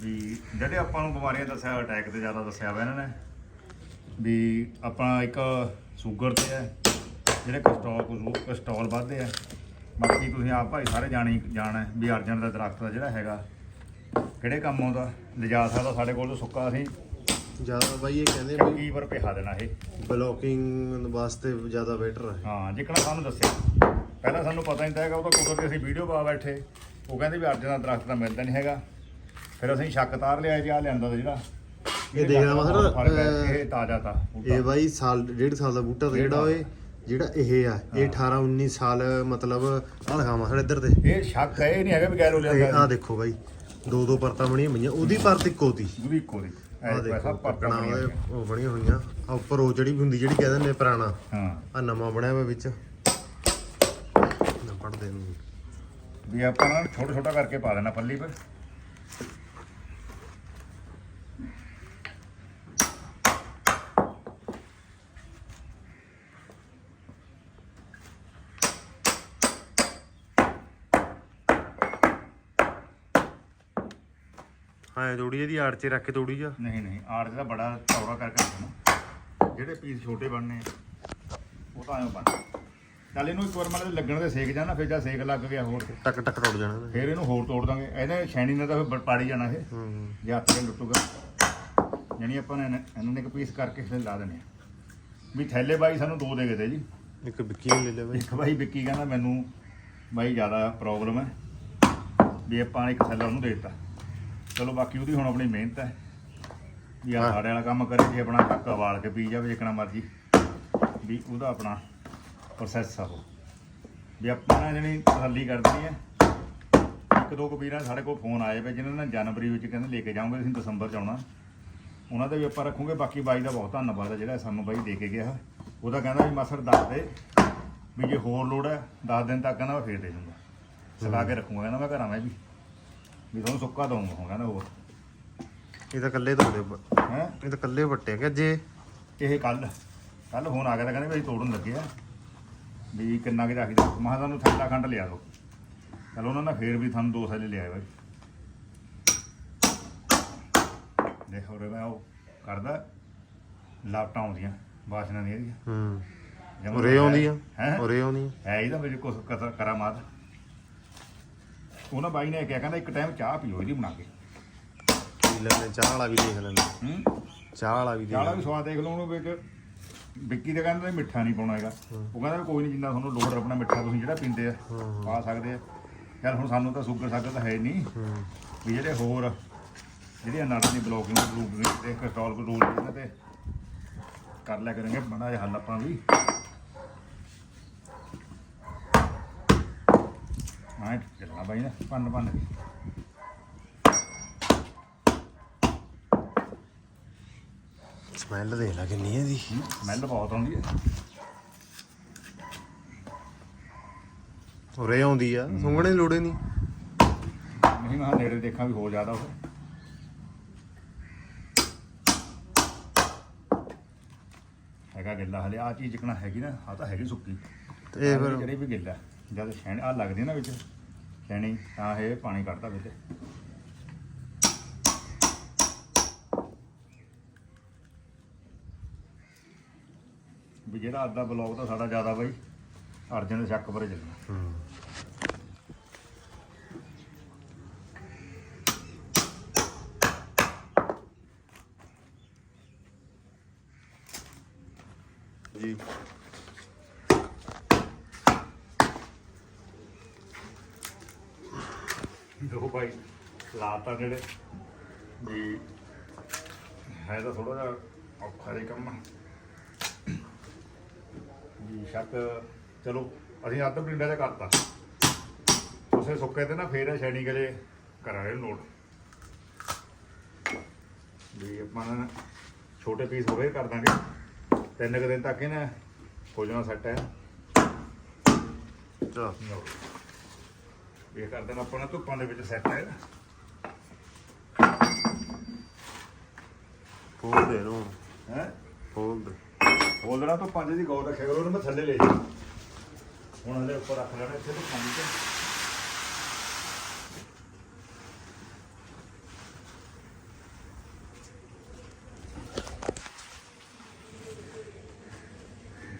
ਵੀ ਜਿਹੜੇ ਆਪਾਂ ਨੂੰ ਬਿਮਾਰੀਆਂ ਦੱਸਿਆ ਅਟੈਕ ਤੇ ਜ਼ਿਆਦਾ ਦੱਸਿਆ ਵਾ ਇਹਨਾਂ ਨੇ ਵੀ ਆਪਾਂ ਇੱਕ ਸ਼ੂਗਰ ਤੇ ਹੈ ਜਿਹੜੇ ਕਸਟਰੋਲ ਕਸਟਰੋਲ ਵੱਧਦੇ ਆ। ਬਾਕੀ ਤੁਸੀਂ ਆਪ ਭਾਈ ਸਾਰੇ ਜਾਣੀ ਜਾਣਾ ਹੈ ਵੀ ਅਰਜਨ ਦਾ ਦਰਖਤ ਦਾ ਜਿਹੜਾ ਹੈਗਾ ਕਿਹੜੇ ਕੰਮ ਆਉਂਦਾ? ਲਿਜਾ ਸਕਦਾ ਸਾਡੇ ਕੋਲ ਤਾਂ ਸੁੱਕਾ ਅਸੀਂ ਜ਼ਿਆਦਾ ਬਾਈ ਇਹ ਕਹਿੰਦੇ ਚੱਕੀ ਪਰ ਪਿਹਾ ਦੇਣਾ ਇਹ। ਬਲੌਕਿੰਗ ਵਾਸਤੇ ਜ਼ਿਆਦਾ ਬੈਟਰ ਹੈ ਹਾਂ ਜਿੱਕਣਾ ਸਾਨੂੰ ਦੱਸਿਆ। ਪਹਿਲਾਂ ਸਾਨੂੰ ਪਤਾ ਨਹੀਂ ਤਾਂ ਹੈਗਾ ਉਹ ਤਾਂ ਕੁਦਰਤੀ ਅਸੀਂ ਵੀਡੀਓ ਪਾ ਬੈਠੇ। ਉਹ ਕਹਿੰਦੇ ਵੀ ਅਰਜਨ ਦਾ ਦਰਖਤ ਤਾਂ ਮਿਲਦਾ ਨਹੀਂ ਹੈਗਾ। ਫਿਰ ਅਸੀਂ ਸ਼ੱਕ ਤਾਰ ਲਿਆ ਜੀ ਆ ਲਿਆਂਦਾ ਤਾ ਜਿਹੜਾ। ਇਹ ਦੇਖਦਾ ਵਾ ਸਰ, ਫ਼ਰਕ ਹੈ, ਅਹ, ਇਹ ਤਾਜ਼ਾ ਤਾ। ਇਹ ਬਾਈ ਸਾਲ ਡੇਢ ਸਾਲ ਦਾ ਬੂਟਾ ਜਿਹੜਾ। ਓਏ ਜਿਹੜਾ ਇਹ ਆ ਇਹ 18 19 ਸਾਲ ਮਤਲਬ ਆ ਦਿਖਾਵਾਂ ਇੱਧਰ ਤੇ। ਇਹ ਸ਼ੱਕ ਹੈ ਇਹ ਨਹੀਂ ਹੈਗਾ ਵੀ ਗੈਰ ਇਹ ਆ ਦੇਖੋ ਬਾਈ। ਦੋ ਦੋ ਪਰਤਾਂ ਬਣੀਆਂ ਪਈਆਂ। ਉਹਦੀ ਪਰਤ ਇੱਕੋ ਤੀ ਉਹਦੀ ਇੱਕੋ ਦੀ। ਆ ਐ ਦੇਖੋ ਪੈਸਾ ਪੱਕਣਾ ਉਹਦੇ ਉਹ ਬਣੀਆਂ ਹੋਈਆਂ। ਆ ਉੱਪਰ ਉਹ ਜਿਹੜੀ ਵੀ ਹੁੰਦੀ ਜਿਹੜੀ ਕਹਿੰਦੇ ਨੇ ਪੁਰਾਣਾ ਹਾਂ। ਆ ਨਵਾਂ ਬਣਿਆ ਹੋਇਆ ਵਿੱਚ। ਨਾ ਪੜਦੇ ਨੂੰ ਵੀ ਆਪਾਂ ਨਾ ਛੋਟਾ ਛੋਟਾ ਕਰਕੇ ਪਾ ਦੇਣਾ ਪੱਲੀ ਪਰ ਹਾਂ ਥੋੜੀ ਇਹਦੀ ਆੜ 'ਚ ਰੱਖ ਕੇ ਥੋੜੀ ਜਿਹਾ ਨਹੀਂ ਨਹੀਂ ਆੜ ਦਾ ਬੜਾ ਚੌੜਾ ਕਰਕੇ ਰੱਖਣਾ। ਜਿਹੜੇ ਪੀਸ ਛੋਟੇ ਬਣਨੇ ਉਹ ਤਾਂ ਐਂ ਬਣ ਚੱਲ ਇਹਨੂੰ ਇੱਕ ਵਾਰ ਮਾੜੇ ਲੱਗਣ ਦੇ ਸੇਕ ਜਾਣਾ ਫਿਰ ਜਾਂ ਸੇਕ ਲੱਗ ਗਿਆ ਹੋਰ। ਟਕ ਟਕ ਟੁੱਟ ਜਾਣਾ। ਫਿਰ ਇਹਨੂੰ ਹੋਰ ਤੋੜ ਦਾਂਗੇ। ਇਹਨੇ ਸ਼ੈਣੀ ਨਾਲ ਤਾਂ ਫਿਰ ਪਾੜੀ ਜਾਣਾ ਇਹ। ਹੂੰ ਜੇ ਹੱਥ ਨਾਲ ਲੁੱਟੂਗਾ। ਯਾਨੀ ਆਪਾਂ ਨੇ ਇਹਨੇ- ਇਹਨਾਂ ਨੇ ਇੱਕ ਪੀਸ ਕਰਕੇ ਫਿਰ ਲਾ ਦੇਣੇ ਆ। ਵੀ ਥੈਲੇ ਬਾਈ ਸਾਨੂੰ ਦੋ ਦੇ ਗਏ ਤੇ ਜੀ। ਇੱਕ ਵਿੱਕੀ ਨੂੰ ਲੈ ਲੈ ਬਾਈ। ਇੱਕ ਬਾਈ ਵਿੱਕੀ ਕਹਿੰਦਾ ਮੈਨੂੰ ਬਾਈ ਜ਼ਿਆਦਾ ਪ੍ਰੋਬਲਮ ਹੈ। ਵੀ ਆਪਾਂ ਇੱਕ ਥੈਲਾ ਉਹਨੂੰ ਦੇ ਦਿੱਤਾ। ਚਲੋ ਬਾਕੀ ਉਹਦੀ ਹੁਣ ਆਪਣੀ ਮਿਹਨਤ ਹੈ। ਵੀ ਆ। ਸਾਡੇ ਵਾਲਾ ਕੰਮ ਕਰੇ ਜੇ ਆਪਣਾ ਕੱਕਾ ਵਾਲ ਕੇ ਪੀ ਜਾਵੇ ਜਿਕਣਾ ਮਰਜ਼ੀ। ਵੀ ਉਹਦਾ ਆਪਣਾ ਪ੍ਰੋਸੈਸ ਆ ਉਹ। ਵੀ ਆਪਾਂ ਜਿਹੜੀ ਤਸੱਲੀ ਕਰਨੀ ਹੈ ਇੱਕ ਦੋ ਕਬੀਰਾਂ ਸਾਡੇ ਕੋਲ ਫੋਨ ਆਏ ਵੇ ਜਿਨ੍ਹਾਂ ਨੇ ਜਨਵਰੀ ਵਿੱਚ ਕਹਿੰਦੇ ਲੈ ਕੇ ਜਾਵਾਂਗੇ ਅਸੀਂ ਦਸੰਬਰ ਚ ਆਉਣਾ। ਉਹਨਾਂ ਦੇ ਵੀ ਆਪਾਂ ਰੱਖੂਗੇ ਬਾਕੀ ਬਾਈ ਦਾ ਬਹੁਤ ਧੰਨਵਾਦ ਹੈ ਜਿਹੜਾ ਸਾਨੂੰ ਬਾਈ ਦੇ ਕੇ ਗਿਆ। ਉਹਦਾ ਕਹਿੰਦਾ ਵੀ ਮਾਸੜ ਦੱਸ ਦੇ ਵੀ ਜੇ ਹੋਰ ਲੋੜ ਹੈ 10 ਦਿਨ ਤੱਕ ਕਹਿੰਦਾ ਮੈਂ ਫੇਰ ਦੇ ਦੂੰਗਾ। ਸਲਾ ਕੇ ਰੱਖੂਗਾ ਕਹਿੰਦਾ ਮੈਂ ਘਰਾਂ ਮੈਂ ਵੀ। ਵੀ ਤੁਹਾਨੂੰ ਸੁੱਕਾ ਦਊਂਗਾ ਹੁਣ ਕਹਿੰਦਾ ਹੋਰ। ਇਹ ਤਾਂ ਕੱਲੇ ਤੋੜੇ ਹੈ? ਇਹ ਤਾਂ ਕੱਲੇ ਵੱਟੇ ਕਿ ਜੇ ਇਹ ਕੱਲ ਕੱਲ ਫੋਨ ਆ ਗਿਆ ਤਾਂ ਕਹਿੰਦੇ ਵੀ ਅਸੀਂ ਤੋੜਨ ਲੱਗੇ ਆ। ਵੀ ਕਿੰਨਾ ਕੁ ਮੈਂ ਕਿਹਾ ਤੁਹਾਨੂੰ ਥੱਲਾ ਖੰਡ ਲਿਆ ਦਿਓ। ਚਲ ਉਹਨਾਂ ਨੇ ਫੇਰ ਵੀ ਤੁਹਾਨੂੰ ਦੋ ਥੈਲੇ ਲਿਆਏ ਬਾਈ। ਦੇਖੋ ਰੇ ਮੈਂ ਉਹ ਕਰਦਾ। ਲਾਪਟਾਂ ਆਉਂਦੀਆਂ ਬਾਸ਼ਨਾ ਦੀਆਂ। ਇਹਦੀਆਂ ਹੂੰ। ਜਮਾਂ ਉਰੇ ਆਉਂਦੀ ਆ ਹੈਂ? ਉਰੇ ਆਉਂਦੀ ਆ ਹੈ ਇਹਦਾ ਮੇਰੇ ਕੋਲ ਕਸ- ਕਰਾਮਾਤ ਉਹਨਾਂ ਬਾਈ ਨੇ ਕਿਹਾ ਕਹਿੰਦਾ ਇੱਕ ਟਾਈਮ ਚਾਹ ਪੀਓ ਇਹਦੀ ਬਣਾ ਕੇ। ਪੀ ਲੈਣੇ ਚਾਹ ਵਾਲਾ ਵੀ ਦੇਖ ਲੈਣੇ ਹੂੰ। ਚਾਹ ਵਾਲਾ ਵੀ ਦੇਖ ਚਾਹ ਦਾ ਵੀ। ਸਵਾਦ ਦੇਖ ਲਓ ਉਹਨੂੰ ਵਿੱਚ ਵਿੱਕੀ ਦੇ ਕਹਿੰਦਾ ਮਿੱਠਾ ਨਹੀਂ ਪਾਉਣਾ ਹੈਗਾ। ਉਹ ਕਹਿੰਦਾ ਕੋਈ ਨਹੀਂ ਜਿੰਨਾ ਤੁਹਾਨੂੰ ਲੋੜ ਆਪਣਾ ਮਿੱਠਾ ਤੁਸੀਂ ਜਿਹੜਾ ਪੀਂਦੇ ਆ ਪਾ ਸਕਦੇ ਆ। ਯਾਰ ਹੁਣ ਸਾਨੂੰ ਤਾਂ ਸ਼ੂਗਰ ਸਾਗਰ ਤਾਂ ਹੈ ਨਹੀਂ। ਹੂੰ। ਵੀ ਜਿਹੜੇ ਹੋਰ ਜਿਹੜੀਆਂ ਨਟਾਂ ਦੀ ਬਲੋਕਿੰਗ ਬਲੂਕਿੰਗ ਤੇ ਕੋਲੇਸਟ੍ਰੋਲ ਕੰਟਰੋਲ ਇਹਨਾਂ ਤੇ ਕਰ ਲਿਆ ਕਰਾਂਗੇ ਬੜਾ ਜਿਹਾ ਹੱਲ ਆਪਾਂ ਵੀ। ਮੈਂ ਚੱਲਣਾ ਬਾਈ ਨਾ ਪੰਨ ਪੰਨ ਕੇ। ਸਮੈਲ ਦੇਖ ਲੈ ਕਿੰਨੀ ਹੈ ਦੀ ਸਮੈਲ ਬਹੁਤ ਆਉਂਦੀ ਹੈ। ਉਰੇ ਆਉਂਦੀ ਆ ਸੁੰਘਣੇ ਲੋੜੇ ਨਹੀਂ। ਨਹੀਂ ਮੈਂ ਨੇੜੇ ਦੇਖਾਂ ਵੀ ਹੋ ਜ਼ਿਆਦਾ ਉਹ ਹੈਗਾ ਗਿੱਲਾ ਹਲੇ ਆ ਚੀਜ਼ ਚਕਣਾ ਹੈਗੀ ਨਾ ਆ ਤਾਂ ਹੈਗੀ ਸੁੱਕੀ। ਤੇ ਇਹ ਫਿਰ ਜਿਹੜੀ ਵੀ ਗਿੱਲਾ ਜਦ ਛੈਣ ਆ ਲੱਗਦੀ ਨਾ ਵਿੱਚ। ਛੈਣੀ ਤਾਂ ਇਹ ਪਾਣੀ ਕੱਢਦਾ ਵਿੱਚ। ਵੀ ਜਿਹੜਾ ਅੱਧਾ ਬਲੌਗ ਤਾਂ ਸਾਡਾ ਜ਼ਿਆਦਾ ਬਾਈ, ਅਰਜਨ ਦੇ ਸ਼ੱਕ ਪਰੇ ਚੱਲਣਾ। ਹੂੰ ਜੀ ਦੇਖੋ ਭਾਈ ਲਾਤਾ ਜਿਹੜੇ ਵੀ ਹੈ ਤਾਂ ਥੋੜਾ ਜਿਹਾ ਔਖਾ ਜਿਹਾ ਕੰਮ ਆ। ਸ਼ੱਕ ਚਲੋ, ਅਸੀਂ ਅੱਧ ਪਿੰਡਾਂ ਦਾ ਕਰਤਾ। ਉਸੇ ਸੁੱਕੇ ਤੇ ਨਾ ਫੇਰ ਛੈਣੀ ਗਲੇ ਕਰਾਂਗੇ ਨੋਟ। ਵੀ ਆਪਾਂ ਨਾ ਛੋਟੇ ਪੀਸ ਹੋਵੇ ਕਰ ਦਾਂਗੇ। ਤਿੰਨ ਕੁ ਦਿਨ ਤੱਕ ਇਹਨਾਂ ਹੋ ਜਾਣਾ ਸੈੱਟ ਹੈ। ਚਾ ਇਹ ਕਰ ਦੇਣਾ ਆਪਾਂ ਨਾ ਧੁੱਪਾਂ ਦੇ ਵਿੱਚ ਸੈੱਟ ਹੈ। ਖੋਲ ਦੇ ਨੂੰ ਹੈ? ਖੋਲ ਦੇ। ਬੋਲਣਾ ਤਾਂ ਪੰਜ ਦੀ ਗੌਰ ਰੱਖਿਆ ਕਰੋ ਉਹਨੂੰ ਮੈਂ ਥੱਲੇ ਲੈ ਜਾ। ਹੁਣ ਹਲੇ ਉੱਪਰ ਰੱਖ ਲੈਣਾ ਇੱਥੇ ਤੋਂ ਪੰਜ ਤੇ।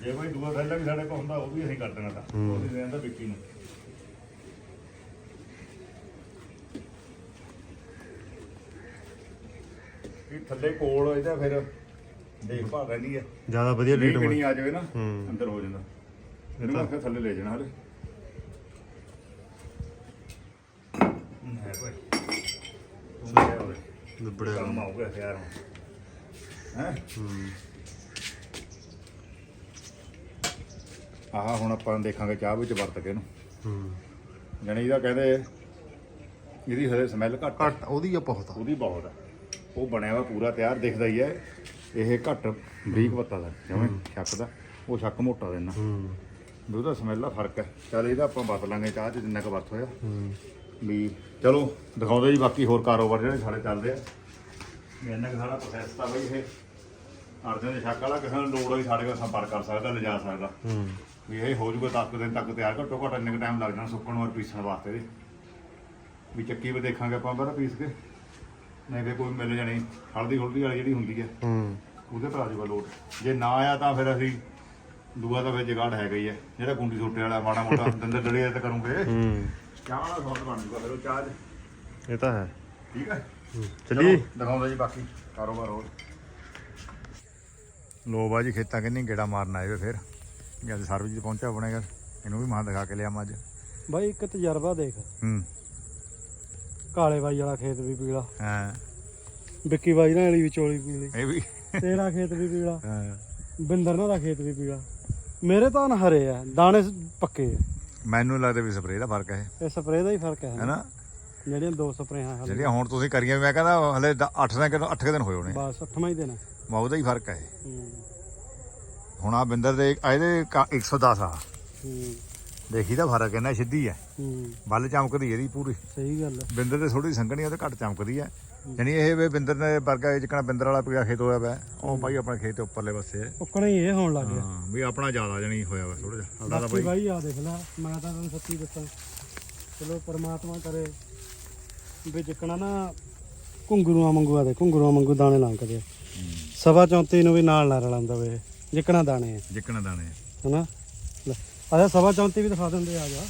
ਜੇ ਕੋਈ ਦੂਆ ਥੱਲੇ ਵੀ ਸਾਡੇ ਕੋਲ ਹੁੰਦਾ ਉਹ ਵੀ ਅਸੀਂ ਕਰ ਦੇਣਾ ਤਾਂ। ਉਹ ਵੀ ਦੇ ਵਿੱਕੀ ਨੂੰ। ਥੱਲੇ ਕੋਲ ਇਹਦਾ ਫਿਰ ਦੇਖਭਾਲ ਰਹਿੰਦੀ ਹੈ ਜ਼ਿਆਦਾ ਵਧੀਆ ਲੀਡ ਨਹੀਂ ਆ ਜਾਵੇ ਨਾ। ਅੰਦਰ ਹੋ ਜਾਂਦਾ। ਇਹਨੂੰ ਮੈਂ ਫਿਰ ਥੱਲੇ ਲੈ ਜਾਣਾ ਹਲੇ। ਹੈ ਭਾਈ। ਤੂੰ ਲੈ ਆਵੇ ਦੁੱਬੜੇ ਕੰਮ ਆਊਗਾ ਯਾਰ ਹੈ? ਆਹ ਹੁਣ ਆਪਾਂ ਦੇਖਾਂਗੇ ਚਾਹ ਵਿੱਚ ਵਰਤ ਕੇ ਇਹਨੂੰ। ਹੂੰ। ਜਾਣੀ ਇਹਦਾ ਕਹਿੰਦੇ ਇਹਦੀ ਹਲੇ ਸਮੈਲ ਘੱਟ ਆ। ਘੱਟ ਉਹਦੀ ਆ ਬਹੁਤ। ਆ ਉਹਦੀ ਬਹੁਤ ਆ। ਉਹ ਬਣਿਆ ਵਾ ਪੂਰਾ ਤਿਆਰ ਦਿਖਦਾ ਹੀ ਹੈ। ਇਹ ਘੱਟ ਬਰੀਕ ਪੱਤਾ ਦਾ ਜਿਵੇਂ ਛੱਕ ਦਾ ਉਹ ਛੱਕ ਮੋਟਾ ਦੇਣਾ ਹੂੰ। ਵੀ ਉਹਦਾ ਸਮੈਲ ਦਾ ਫ਼ਰਕ ਹੈ। ਚੱਲ ਇਹਦਾ ਆਪਾਂ ਵਰਤ ਲਾਂਗੇ ਚਾਹ ਚ ਜਿੰਨਾ ਕੁ ਵਰਤ ਹੋਇਆ। ਹੂੰ। ਵੀ ਚਲੋ ਦਿਖਾਉਂਦੇ ਜੀ ਬਾਕੀ ਹੋਰ ਕਾਰੋਬਾਰ ਜਿਹੜੇ ਸਾਡੇ ਚੱਲਦੇ ਆ। ਵੀ ਇੰਨਾ ਕੁ ਸਾਡਾ ਪ੍ਰੋਸੈਸ ਤਾਂ ਬਈ ਇਹ ਅਰਜਨ ਦੇ ਛੱਕ ਵਾਲਾ ਕਿਸੇ ਨੂੰ ਲੋੜ ਹੋਈ ਸਾਡੇ ਕੋਲ ਸੰਪਰਕ ਕਰ ਸਕਦਾ ਲਿਜਾ ਸਕਦਾ। ਹੂੰ। ਵੀ ਇਹ ਹੋ ਜੂਗਾ 10 ਦਿਨ ਤੱਕ ਤਿਆਰ ਘੱਟੋ ਘੱਟ ਇੰਨੇ ਕੁ ਟਾਈਮ ਲੱਗ ਜਾਣਾ ਸੁੱਕਣ ਔਰ ਪੀਸਣ ਵਾਸਤੇ ਵੀ। ਚੱਕੀ 'ਤੇ ਦੇਖਾਂਗੇ ਆਪਾਂ ਪਹਿਲਾਂ ਪੀਸ ਕੇ। ਨਹੀਂ ਤੇ ਕੋਈ ਮਿਲ ਜਾਣੀ ਹਲਦੀ ਹੁਲਦੀ ਵਾਲੀ ਜਿਹੜੀ ਹੁੰਦੀ ਹੈ ਹੂੰ। ਉਹਦੇ ਪਰ ਆ ਜਾਊਗਾ ਲੋਡ ਜੇ ਨਾ ਆਇਆ ਤਾਂ ਫਿਰ ਅਸੀਂ ਦੂਆ ਤਾਂ ਫਿਰ ਜਗਾੜ ਹੈਗਾ ਹੀ ਹੈ ਜਿਹੜਾ ਕੁੰਡੀ ਸੋਟੇ ਵਾਲਾ ਮਾੜਾ ਮੋਟਾ ਦੰਦਰ ਡੜੇ ਤਾਂ ਕਰੂੰਗੇ। ਹੂੰ। ਚਾਹ ਵਾਲਾ ਸੌਟ ਬਣ ਜੂਗਾ ਫਿਰ ਉਹ ਚਾਹ 'ਚ। ਇਹ ਤਾਂ ਹੈ। ਠੀਕ ਹੈ। ਚੱਲੀ ਚਲੋ, ਦਿਖਾਉਂਦਾ ਜੀ ਬਾਕੀ ਕਾਰੋਬਾਰ ਹੋਰ। ਲੋ ਬਾਜੀ ਖੇਤਾਂ ਕਿੰਨੀ ਗੇੜਾ ਮਾਰਨ ਆਏ ਵੇ ਫਿਰ। ਜਦ ਸਰਵਿਸ ਪਹੁੰਚਿਆ ਬਣੇਗਾ ਇਹਨੂੰ ਵੀ ਮਾਂ ਦਿਖਾ ਕੇ ਲਿਆ ਅੱਜ। ਬਾਈ ਇੱਕ ਤਜਰਬਾ ਦੇਖ। ਹੂੰ। ਕਾਲੇ ਬਾਈ ਵਾਲਾ ਖੇਤ ਵੀ ਪੀਲਾ। ਹਾਂ। ਵਿੱਕੀ ਬਾਈ ਨਾਲ ਵਾਲੀ ਵੀ ਚੋਲੀ ਪੀਲੀ। ਇਹ ਵੀ। ਤੇਰਾ ਖੇਤ ਵੀ ਪੀਲਾ। ਹਾਂ। ਬਿੰਦਰ ਨਾਲ ਦਾ ਖੇਤ ਵੀ ਪੀਗਾ ਮੇਰੇ ਤਾਂ ਹਰੇ ਆ ਦਾਣੇ ਪੱਕੇ ਆ। ਮੈਨੂੰ ਲੱਗਦਾ ਵੀ ਸਪਰੇਅ ਦਾ ਫ਼ਰਕ ਹੈ ਇਹ। ਸਪਰੇਅ ਦਾ ਹੀ ਫ਼ਰਕ ਹੈ। ਹੈਨਾ? ਜਿਹੜੀਆਂ ਦੋ ਸਪਰੇਆਂ ਹਨ ਜਿਹੜੀਆਂ ਹੁਣ ਤੁਸੀਂ ਕਰੀਆਂ ਮੈਂ ਕਹਿੰਦਾ ਹਲੇ 8 ਦਿਨ 8 ਦਿਨ ਹੋਏ ਹੋਣੇ। ਬਸ 8ਵਾਂ ਹੀ ਦਿਨ। ਮਾ ਉਹਦਾ ਹੀ ਫ਼ਰਕ ਹੈ ਹੁਣ ਆ ਬਿੰਦਰ ਦੇ ਇਹਦੇ ਕ- 110 ਆ। ਹੂੰ। ਦੇਖੀ ਦਾ ਫ਼ਰਕ ਇਹਨਾਂ ਸਿੱਧੀ ਹੈ ਹੂੰ। ਬੱਲ ਚਮਕਦੀ ਇਹਦੀ ਪੂਰੀ। ਸਹੀ ਗੱਲ ਹੈ ਬਿੰਦਰ ਦੇ ਥੋੜੀ ਸੰਘਣੀ ਤੇ ਘੱਟ ਚਮਕਦੀ ਹੈ ਯਾਨੀ ਇਹ ਵੀ ਬਿੰਦਰ ਨੇ ਵਰਗਾ ਜਿਕਣਾ ਬਿੰਦਰ ਵਾਲਾ ਪਿਆ ਖੇਤ ਹੋਇਆ ਵਾ। ਉਹ ਬਾਈ ਆਪਣੇ ਖੇਤ ਦੇ ਉੱਪਰਲੇ ਪਾਸੇ ਹੈ ਉੱਕਣਾ ਹੀ ਇਹ ਹੋਣ ਲੱਗ ਗਿਆ। ਹਾਂ ਵੀ ਆਪਣਾ ਜ਼ਿਆਦਾ ਜਣੀ ਹੋਇਆ ਵਾ ਥੋੜਾ ਜਿਹਾ। ਸਾਡਾ ਤਾਂ ਬਾਕੀ ਬਾਈ। ਆ ਦੇਖ ਲੈ ਮੈਂ ਤਾਂ ਤੈਨੂੰ ਸੱਚੀ ਦੱਸਾਂ। ਚਲੋ ਪਰਮਾਤਮਾ ਕਰੇ। ਵੀ ਜਿੱਕਣਾ ਨਾ ਘੁੰਗਰੂਆਂ ਵਾਂਗੂ ਆ ਦੇ ਘੁੰਗਰੂਆਂ ਵਾਂਗੂ ਦਾਣੇ ਲੰਕਦੇ ਸਵਾ 34 ਨੂੰ ਵੀ ਨਾਲ ਨਾ ਰਲਾਂਦਾ ਵੇ। ਜਿੱਕਣਾ ਦਾਣੇ ਆ। ਜਿਕਣਾ ਦਾਣੇ ਹਨਾ? ਜਾ ਸਵਾ 34 ਵੀ ਦਿਖਾ ਦਿੰਦੇ ਆ ਜਾ।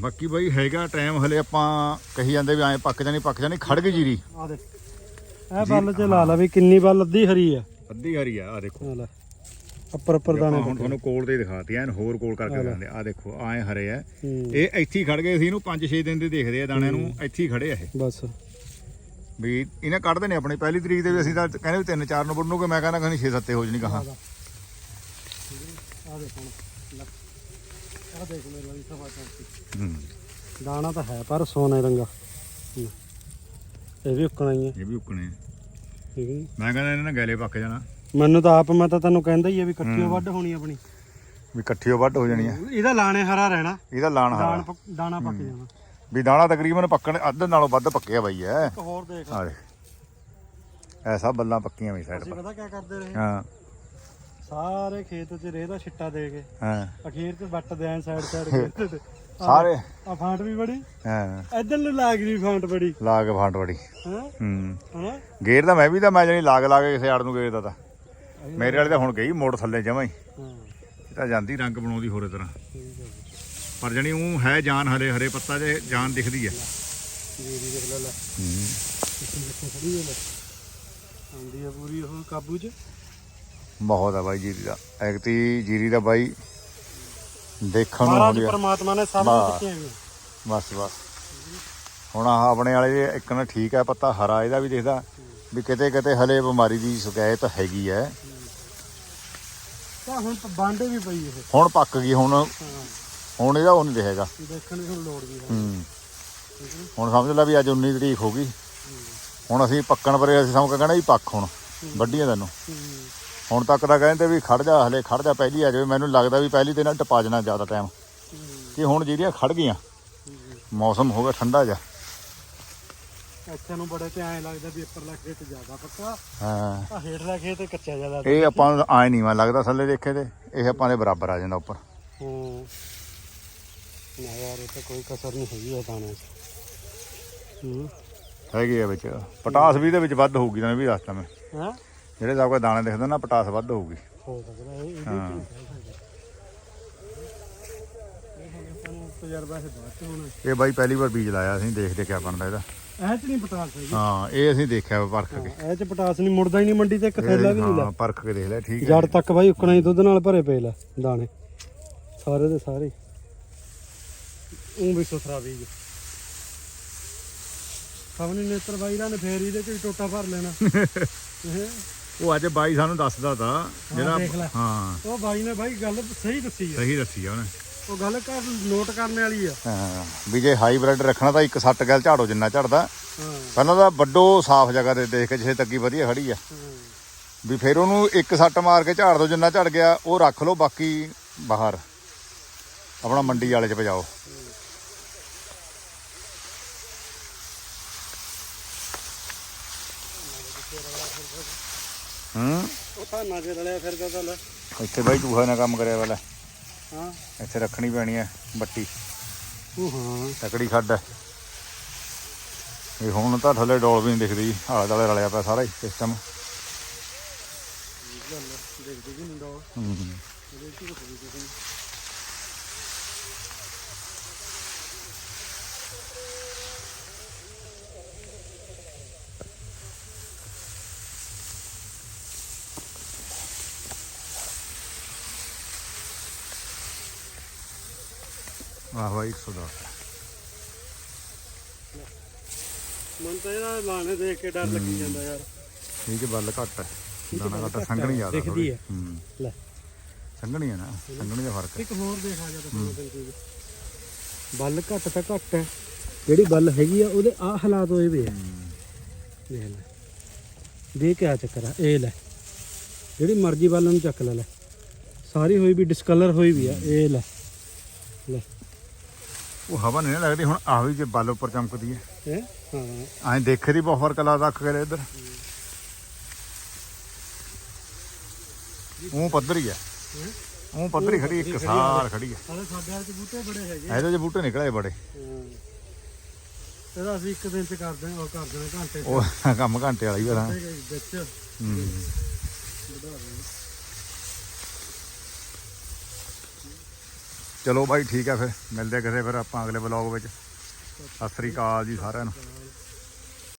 ਬਾਕੀ ਬਾਈ ਹੈਗਾ ਟਾਈਮ ਹਲੇ ਆਪਾਂ ਕਹੀ ਜਾਂਦੇ ਵੀ ਐਂ ਪੱਕ ਜਾਣੀ ਪੱਕ ਜਾਣੀ ਖੜ ਗਈ ਜੀਰੀ। ਆ ਦੇ ਇਹ ਬੱਲ ਚ ਲਾ ਲਾ ਵੀ ਕਿੰਨੀ ਬੱਲ ਅੱਧੀ ਹਰੀ ਆ। ਅੱਧੀ ਹਰੀ ਆ ਆ ਦੇਖੋ। ਆ ਲੈ। ਉੱਪਰ ਉੱਪਰ ਦਾਣੇ ਹੁਣ ਤੁਹਾਨੂੰ ਕੋਲ ਤੇ ਦਿਖਾਤੀ ਐਨ ਹੋਰ ਕੋਲ ਕਰਕੇ ਦਿਖਾਉਂਦੇ ਆ। ਦੇਖੋ ਐ ਹਰੇ ਆ। ਇਹ ਇੱਥੇ ਖੜ ਗਏ ਸੀ ਇਹਨੂੰ 5-6 ਦਿਨ ਦੇ ਦੇਖਦੇ ਆ ਦਾਣਿਆਂ ਨੂੰ ਇੱਥੇ ਖੜੇ ਆ ਇਹ। ਬਸ। ਵੀ ਇਹਨੇ ਕੱਢਦੇ ਨੇ ਆਪਣੀ। ਪਹਿਲੀ ਤਰੀਕ ਦੇ ਵੀ ਅਸੀਂ ਤਾਂ ਕਹਿੰਦੇ ਵੀ 3-4 ਨੂੰ ਬਣੂਗੇ ਮੈਂ ਕਹਿੰਦਾ ਕਹਿੰਦੀ 6-7 ਹੋ ਜਣੀ ਕਹਾ। ਆ ਦੇਖ ਹੁਣ। ਲੈ ਆ ਦੇਖ ਮੇਰੇ ਵਾਲੀ ਸਵਾ 34 ਹੂੰ। ਦਾਣਾ ਤਾਂ ਹੈ ਪਰ ਸੋਨੇ ਰੰਗਾ। ਇਹ ਵੀ ਉੱਕਣਾ ਹੀ ਹੈ। ਇਹ ਵੀ ਉੱਕਣੇ। ਠੀਕ ਹੈ। ਮੈਂ ਕਹਿੰਦਾ ਇਹਨਾਂ ਨੇ ਗੈਲੇ ਪੱਕ ਜਾਣਾ। ਮੈਨੂੰ ਤਾਂ ਆਪ ਮੈਂ ਤਾਂ ਤੈਨੂੰ ਕਹਿੰਦਾ ਹੀ ਆ ਵੀ ਇਕੱਠੀਓ ਵੱਢ ਹੋਣੀ ਆਪਣੀ। ਵੀ ਇਕੱਠੀਓ ਵੱਢ ਹੋ ਜਾਣੀ ਆ। ਇਹਦਾ ਲਾਣੇ ਹਰਾ ਰਹਿਣਾ। ਇਹਦਾ ਲਾਣ ਦਾਣ ਹਾਰਾ ਦਾਣਾ ਪੱਕ ਜਾਣਾ। ਵੀ ਦਾਣਾ ਤਕਰੀਬਨ ਪੱਕਣ ਅੱਧ ਨਾਲੋਂ ਵੱਧ ਪੱਕਿਆ ਬਾਈ ਐ ਇੱਕ ਹੋਰ ਦੇਖ। ਦੇਖ। ਐਸਾ ਬੱਲਾਂ ਪੱਕੀਆਂ ਵੀ ਸਾਈਡ ਅਸੀਂ ਪਰ। ਪਤਾ ਕੀ ਕਰਦੇ ਰਹੇ? ਹਾਂ। ਸਾਰੇ ਖੇਤ 'ਚ ਰੇਹ ਦਾ ਛਿੱਟਾ ਦੇ ਕੇ। ਹਾਂ। ਅਖੀਰ 'ਚ ਵੱਟ ਦੇ ਆਂ ਸਾਈਡ ਸਾਈਡ ਖੇਤ ਤੇ ਸਾਰੇ। ਆ ਫਾਂਟ ਵੀ ਬੜੀ। ਹਾਂ। ਇੱਧਰ ਨੂੰ ਲੱਗ ਗਈ ਫਾਂਟ ਬੜੀ। ਲਾ ਕੇ ਫਾਂਟ ਵੜੀ ਹਾਂ? ਹੂੰ। ਗੇਰ ਤਾਂ ਮੈਂ ਵੀ ਤਾਂ ਮੈਂ ਜਣੀ ਲਾਗ ਲਾ ਕੇ ਕਿਸੇ ਆੜ ਨੂੰ ਗੇਰਦਾ ਤਾਂ। ਮੇਰੇ ਵਾਲੇ ਤਾਂ ਹੁਣ ਗਈ ਮੋੜ ਥੱਲੇ ਜਮਾਂ ਹੀ। ਹਾਂ। ਇਹ ਤਾਂ ਜਾਂਦੀ ਰੰਗ ਬਣਾਉਂਦੀ ਹੋਰੇ ਤਰ੍ਹਾਂ। ਠੀਕ ਹੈ ਜੀ। ਪਰ ਜਣੀ ਉਹ ਹੈ ਜਾਨ ਹਰੇ ਹਰੇ ਪੱਤਾ ਜੇ ਜਾਨ ਦਿਖਦੀ ਹੈ। ਜੀਰੀ ਦੇਖ ਲੈ ਲੈ। ਹੂੰ ਕਿੱਥੇ ਖੜੀ ਹੈ ਲੈ। ਆਉਂਦੀ ਹੈ ਪੂਰੀ ਉਹ ਕਾਬੂ 'ਚ। ਬਹੁਤ ਆ ਬਾਈ ਜੀਰੀ ਦਾ। ਐਕਤੀ ਜੀਰੀ ਦਾ ਬਾਈ ਦੇਖਣ ਨੂੰ ਮਹਾਰਾਜ ਹੁੰਦੀ ਆ। ਪਰਮਾਤਮਾ ਨੇ ਸਭ ਨੂੰ ਵਾਹ। ਦਿੱਤੀਆਂ ਬਸ ਬਸ। ਹੁਣ ਆਹ ਆਪਣੇ ਵਾਲੇ ਇੱਕ ਨਾ ਠੀਕ ਹੈ ਪੱਤਾ ਹਰਾ ਇਹਦਾ ਵੀ ਦਿਖਦਾ ਵੀ ਕਿਤੇ ਕਿਤੇ ਹਲੇ ਬਿਮਾਰੀ ਦੀ ਸ਼ਿਕਾਇਤ ਹੈਗੀ ਹੈ। ਤਾਂ ਹੁਣ ਤਾਂ ਬਾਂਡੇ ਵੀ ਪਈ ਇਹ। ਹੁਣ ਪੱਕ ਗਈ ਹੁਣ ਹਾਂ। ਹੁਣ ਇਹਦਾ ਉਹ ਨਹੀਂ ਰਹੇਗਾ। ਦੇਖਣ ਦੀ ਹੁਣ ਲੋੜ ਵੀ ਹੈ। ਹੂੰ। ਹੁਣ ਸਮਝ ਲੈ ਵੀ ਅੱਜ 19 ਤਰੀਕ ਹੋ ਗਈ। ਹੁਣ ਅਸੀਂ ਪੱਕਣ ਪਰੇ ਅਸੀਂ ਸਮਝ ਕਹਿਣਾ ਵੀ ਪੱਕ ਹੁਣ ਵੱਡੀਆਂ ਤੈਨੂੰ। ਹੁਣ ਤੱਕ ਤਾਂ ਕਹਿੰਦੇ ਵੀ ਖੜ ਜਾ ਹਲੇ ਖੜ ਜਾ ਪਹਿਲੀ ਆ ਜਾਵੇ। ਮੈਨੂੰ ਲੱਗਦਾ ਵੀ ਪਹਿਲੀ ਤੇ ਨਾ ਟਪਾ ਜਾਣਾ ਜ਼ਿਆਦਾ ਟਾਈਮ ਕਿ ਹੁਣ ਜਿਹੜੀਆਂ ਖੜ ਗਈਆਂ ਮੌਸਮ ਹੋ ਗਿਆ ਠੰਡਾ ਜਾ ਇੱਥੇ ਨੂੰ ਬੜੇ ਤੇ ਐਂ ਲੱਗਦਾ ਵੀ ਉੱਪਰਲਾ ਖੇਤ ਜ਼ਿਆਦਾ ਪੱਕਾ। ਹਾਂ। ਆ ਹੇਠਲਾ ਖੇਤ ਕੱਚਾ ਜ਼ਿਆਦਾ। ਇਹ ਆਪਾਂ ਨੂੰ ਆਏ ਨਹੀਂ ਮੈਂ ਲੱਗਦਾ ਥੱਲੇ ਦੇਖੇ ਤੇ। ਇਹ ਆਪਾਂ ਦੇ ਬਰਾਬਰ ਆ ਜਾਂਦਾ ਉੱਪਰ। ਹੂੰ। ਨਾ ਯਾਰ ਇਹ ਤਾਂ ਕੋਈ ਕਸਰ ਨਹੀਂ ਹੈਗੀ ਇਹ ਦਾਣੇ 'ਚ। ਹੂੰ? ਹੈਗੇ ਆ ਵਿੱਚ। ਪਟਾਸ ਵੀ ਇਹਦੇ ਵਿੱਚ ਵੱਧ ਹੋਊਗੀ ਤੈਨੂੰ ਵੀ ਦੱਸਦਾ ਮੈਂ। ਹਾਂ? ਜਿਹੜੇ ਸਭ ਕੋ ਦਾਣੇ ਦਿਖਦੇ ਨਾ ਪਟਾਸ ਵੱਧ ਹੋਊਗੀ। ਹੋ ਸਕਦਾ ਇਹ ਇਹਦੇ ਹਾਂ। ਚ ਹੀ ਕਹਿ ਸਕਦੇ ਇਹ ਹੁਣ ਆਪਾਂ ਨੂੰ ਤਜਰਬਾ ਹੈ। ਬਾਅਦ ਚ ਹੁਣ ਇਹ ਬਾਈ ਪਹਿਲੀ ਵਾਰ ਬੀਜ ਲਾਇਆ ਅਸੀਂ ਦੇਖਦੇ ਕਿਆ ਬਣਦਾ ਇਹਦਾ। ਇਹ ਚ ਨਹੀਂ ਪਟਾਸ ਹੈਗੀ। ਹਾਂ ਇਹ ਅਸੀਂ ਦੇਖਿਆ ਵਾ ਪਰਖ ਕੇ। ਇਹ ਚ ਪਟਾਸ ਨਹੀਂ ਮੁੜਦਾ ਹੀ ਨਹੀਂ ਮੰਡੀ ਤੇ ਇੱਕ ਥੈਲਾ ਵੀ ਨਹੀਂ ਹਾਂ ਪਰਖ ਕੇ ਦੇਖ ਲੈ ਠੀਕ ਹੈ। ਜੜ ਤੱਕ ਬਾਈ ਉਕਣਾ ਹੀ ਦੁੱਧ ਨਾਲ ਭਰੇ ਪਏ ਲੈ ਦਾਣੇ। ਸਾਰੇ ਦੇ ਸਾਰੇ। ਉਹ ਵੀ ਸੁਥਰਾ ਬੀਜ ਸਾਹਮਣੇ ਨੇਤਰ ਬਾਈ ਰਾਂ ਨੇ ਫੇਰ ਇਹਦੇ ਚ ਵੀ ਟੋਟਾ ਭਰ ਲੈਣਾ? ਉਹ ਅੱਜ ਬਾਈ ਸਾਨੂੰ ਦੱਸਦਾ ਤਾ ਦੇਖ ਲੈ। ਜਿਹੜਾ ਹਾਂ। ਉਹ ਬਾਈ ਨੇ ਬਾਈ ਗੱਲ ਸਹੀ ਦੱਸੀ ਆ। ਸਹੀ ਦੱਸੀ ਆ ਉਹਨੇ। ਉਹ ਗੱਲ ਕਰ ਨੋਟ ਕਰਨ ਵਾਲੀ ਆ। ਹਾਂ ਵੀ ਜੇ ਹਾਈਬ੍ਰਿਡ ਰੱਖਣਾ ਤਾਂ ਇੱਕ ਸੱਟ ਗੱਲ ਝਾੜੋ ਜਿੰਨਾ ਝੜਦਾ। ਹਾਂ। ਪਹਿਲਾਂ ਤਾਂ ਵੱਡੋ ਸਾਫ਼ ਜਗ੍ਹਾ ਤੇ ਦੇਖ ਕੇ ਜਿੱਥੇ ਤੱਕੀ ਵਧੀਆ ਖੜੀ ਆ। ਹਾਂ। ਵੀ ਫਿਰ ਉਹਨੂੰ ਇੱਕ ਸੱਟ ਮਾਰ ਕੇ ਝਾੜ ਦੋ ਜਿੰਨਾ ਝੜ ਗਿਆ ਉਹ ਰੱਖ ਲਓ ਬਾਕੀ ਬਾਹਰ। ਆਪਣਾ ਮੰਡੀ ਵਾਲੇ 'ਚ ਭਜਾਓ। ਹੂੰ? ਉਹ ਤਾਂ ਨਾ ਜੇ ਰਲਿਆ ਫਿਰਦਾ ਤਾਂ ਲੈ ਇੱਥੇ ਬਾਈ ਚੂਹਾ ਨੇ ਕੰਮ ਕਰਿਆ ਵਾਲਾ ਹਾਂ। ਇੱਥੇ ਰੱਖਣੀ ਪੈਣੀ ਹੈ ਬੱਟੀ। ਉਹ ਹਾਂ। ਤਕੜੀ ਖੱਡ ਹੈ। ਇਹ ਹੁਣ ਤਾਂ ਥੱਲੇ ਡੋਲ ਵੀ ਨਹੀਂ ਦਿਖਦੀ। ਆਲੇ ਦੁਆਲੇ ਰਲਿਆ ਪਿਆ ਸਾਰਾ ਹੀ ਸਿਸਟਮ ਦੇਖਦੇ ਵੀ ਨਹੀਂ ਦੋ ਹੂੰ ਇਹਦੇ ਆਹ ਬਾਈ 110 ਮਨ ਤਾਂ ਇਹਦਾ ਲਾਣੇ ਦੇਖ ਕੇ ਡਰ ਲੱਗੀ ਜਾਂਦਾ ਯਾਰ। ਇਹ ਕਿ ਬੱਲ ਘੱਟ ਹੈ। ਦਾਣਾ ਘੱਟ ਹੈ, ਸੰਘਣੀ ਜ਼ਿਆਦਾ ਦਿਖਦੀ ਥੋੜ੍ਹੀ। ਹੈ। ਹੂੰ। ਲੈ। ਸੰਘਣੀ ਹੈ ਨਾ ਸੰਘਣੀ ਦਾ ਫ਼ਰਕ ਹੈ। ਇੱਕ ਹੋਰ ਦੇਖ ਆ ਜਾ ਤੈਨੂੰ ਚੀਜ਼ ਬੱਲ ਘੱਟ ਤਾਂ ਘੱਟ ਹੈ। ਜਿਹੜੀ ਬੱਲ ਹੈਗੀ ਆ ਉਹਦੇ ਆ ਹਾਲਾਤ ਹੋਏ ਵੇ ਆ। ਦੇਖ ਲੈ। ਦੇ ਕਿਆ ਚੱਕਰ ਆ? ਇਹ ਲੈ। ਜਿਹੜੀ ਮਰਜ਼ੀ ਬੱਲ ਨੂੰ ਚੱਕ ਲੈ ਲੈ। ਸਾਰੀ ਹੋਈ ਵੀ ਡਿਸਕਲਰ ਹੋਈ ਵੀ ਆ ਇਹ ਲੈ। ਉਹ ਹਵਾ ਨਹੀਂ ਨਾ ਲੱਗਦੀ ਹੁਣ ਆਹ ਵੀ ਜੇ ਬੱਲ ਉੱਪਰ ਚਮਕਦੀ ਹੈ। ਹੈ? ਹਾਂ ਐਂ ਦੇਖੇ ਦੀ ਬਹੁਤ ਫ਼ਰਕ ਲਾ ਰੱਖ ਕੇ ਇੱਧਰ। ਉਹ ਪੱਧਰ ਹੀ। ਹੈ? ਉਹ ਪੱਧਰ ਹੀ ਖੜੀ ਇੱਕ ਸਾਰ ਖੜੀ ਹੈ। ਹਾਲੇ ਸਾਡੇ ਵਾਲੇ ਚ ਬੂਟੇ ਬੜੇ ਹੈਗੇ। ਇਹਦੇ ਜੇ ਬੂਟੇ ਨਿਕਲੇ ਬੜੇ। ਇਹਦਾ ਅਸੀਂ ਇੱਕ ਦਿਨ ਚ ਕਰਦੇ ਹਾਂ ਉਹ ਕਰ ਦੇਣਾ ਘੰਟੇ ਉਹ ਕੰਮ ਘੰਟੇ ਵਾਲਾ ਹੀ ਹੋਣਾ ਵਿੱਚ। ਹੂੰ। ਚਲੋ ਬਾਈ ਠੀਕ ਹੈ ਫਿਰ, ਮਿਲਦੇ ਕਿਸੇ ਫਿਰ ਆਪਾਂ ਅਗਲੇ ਬਲੌਗ ਵਿੱਚ। ਸਤਿ ਸ੍ਰੀ ਅਕਾਲ ਜੀ ਸਾਰਿਆਂ ਨੂੰ।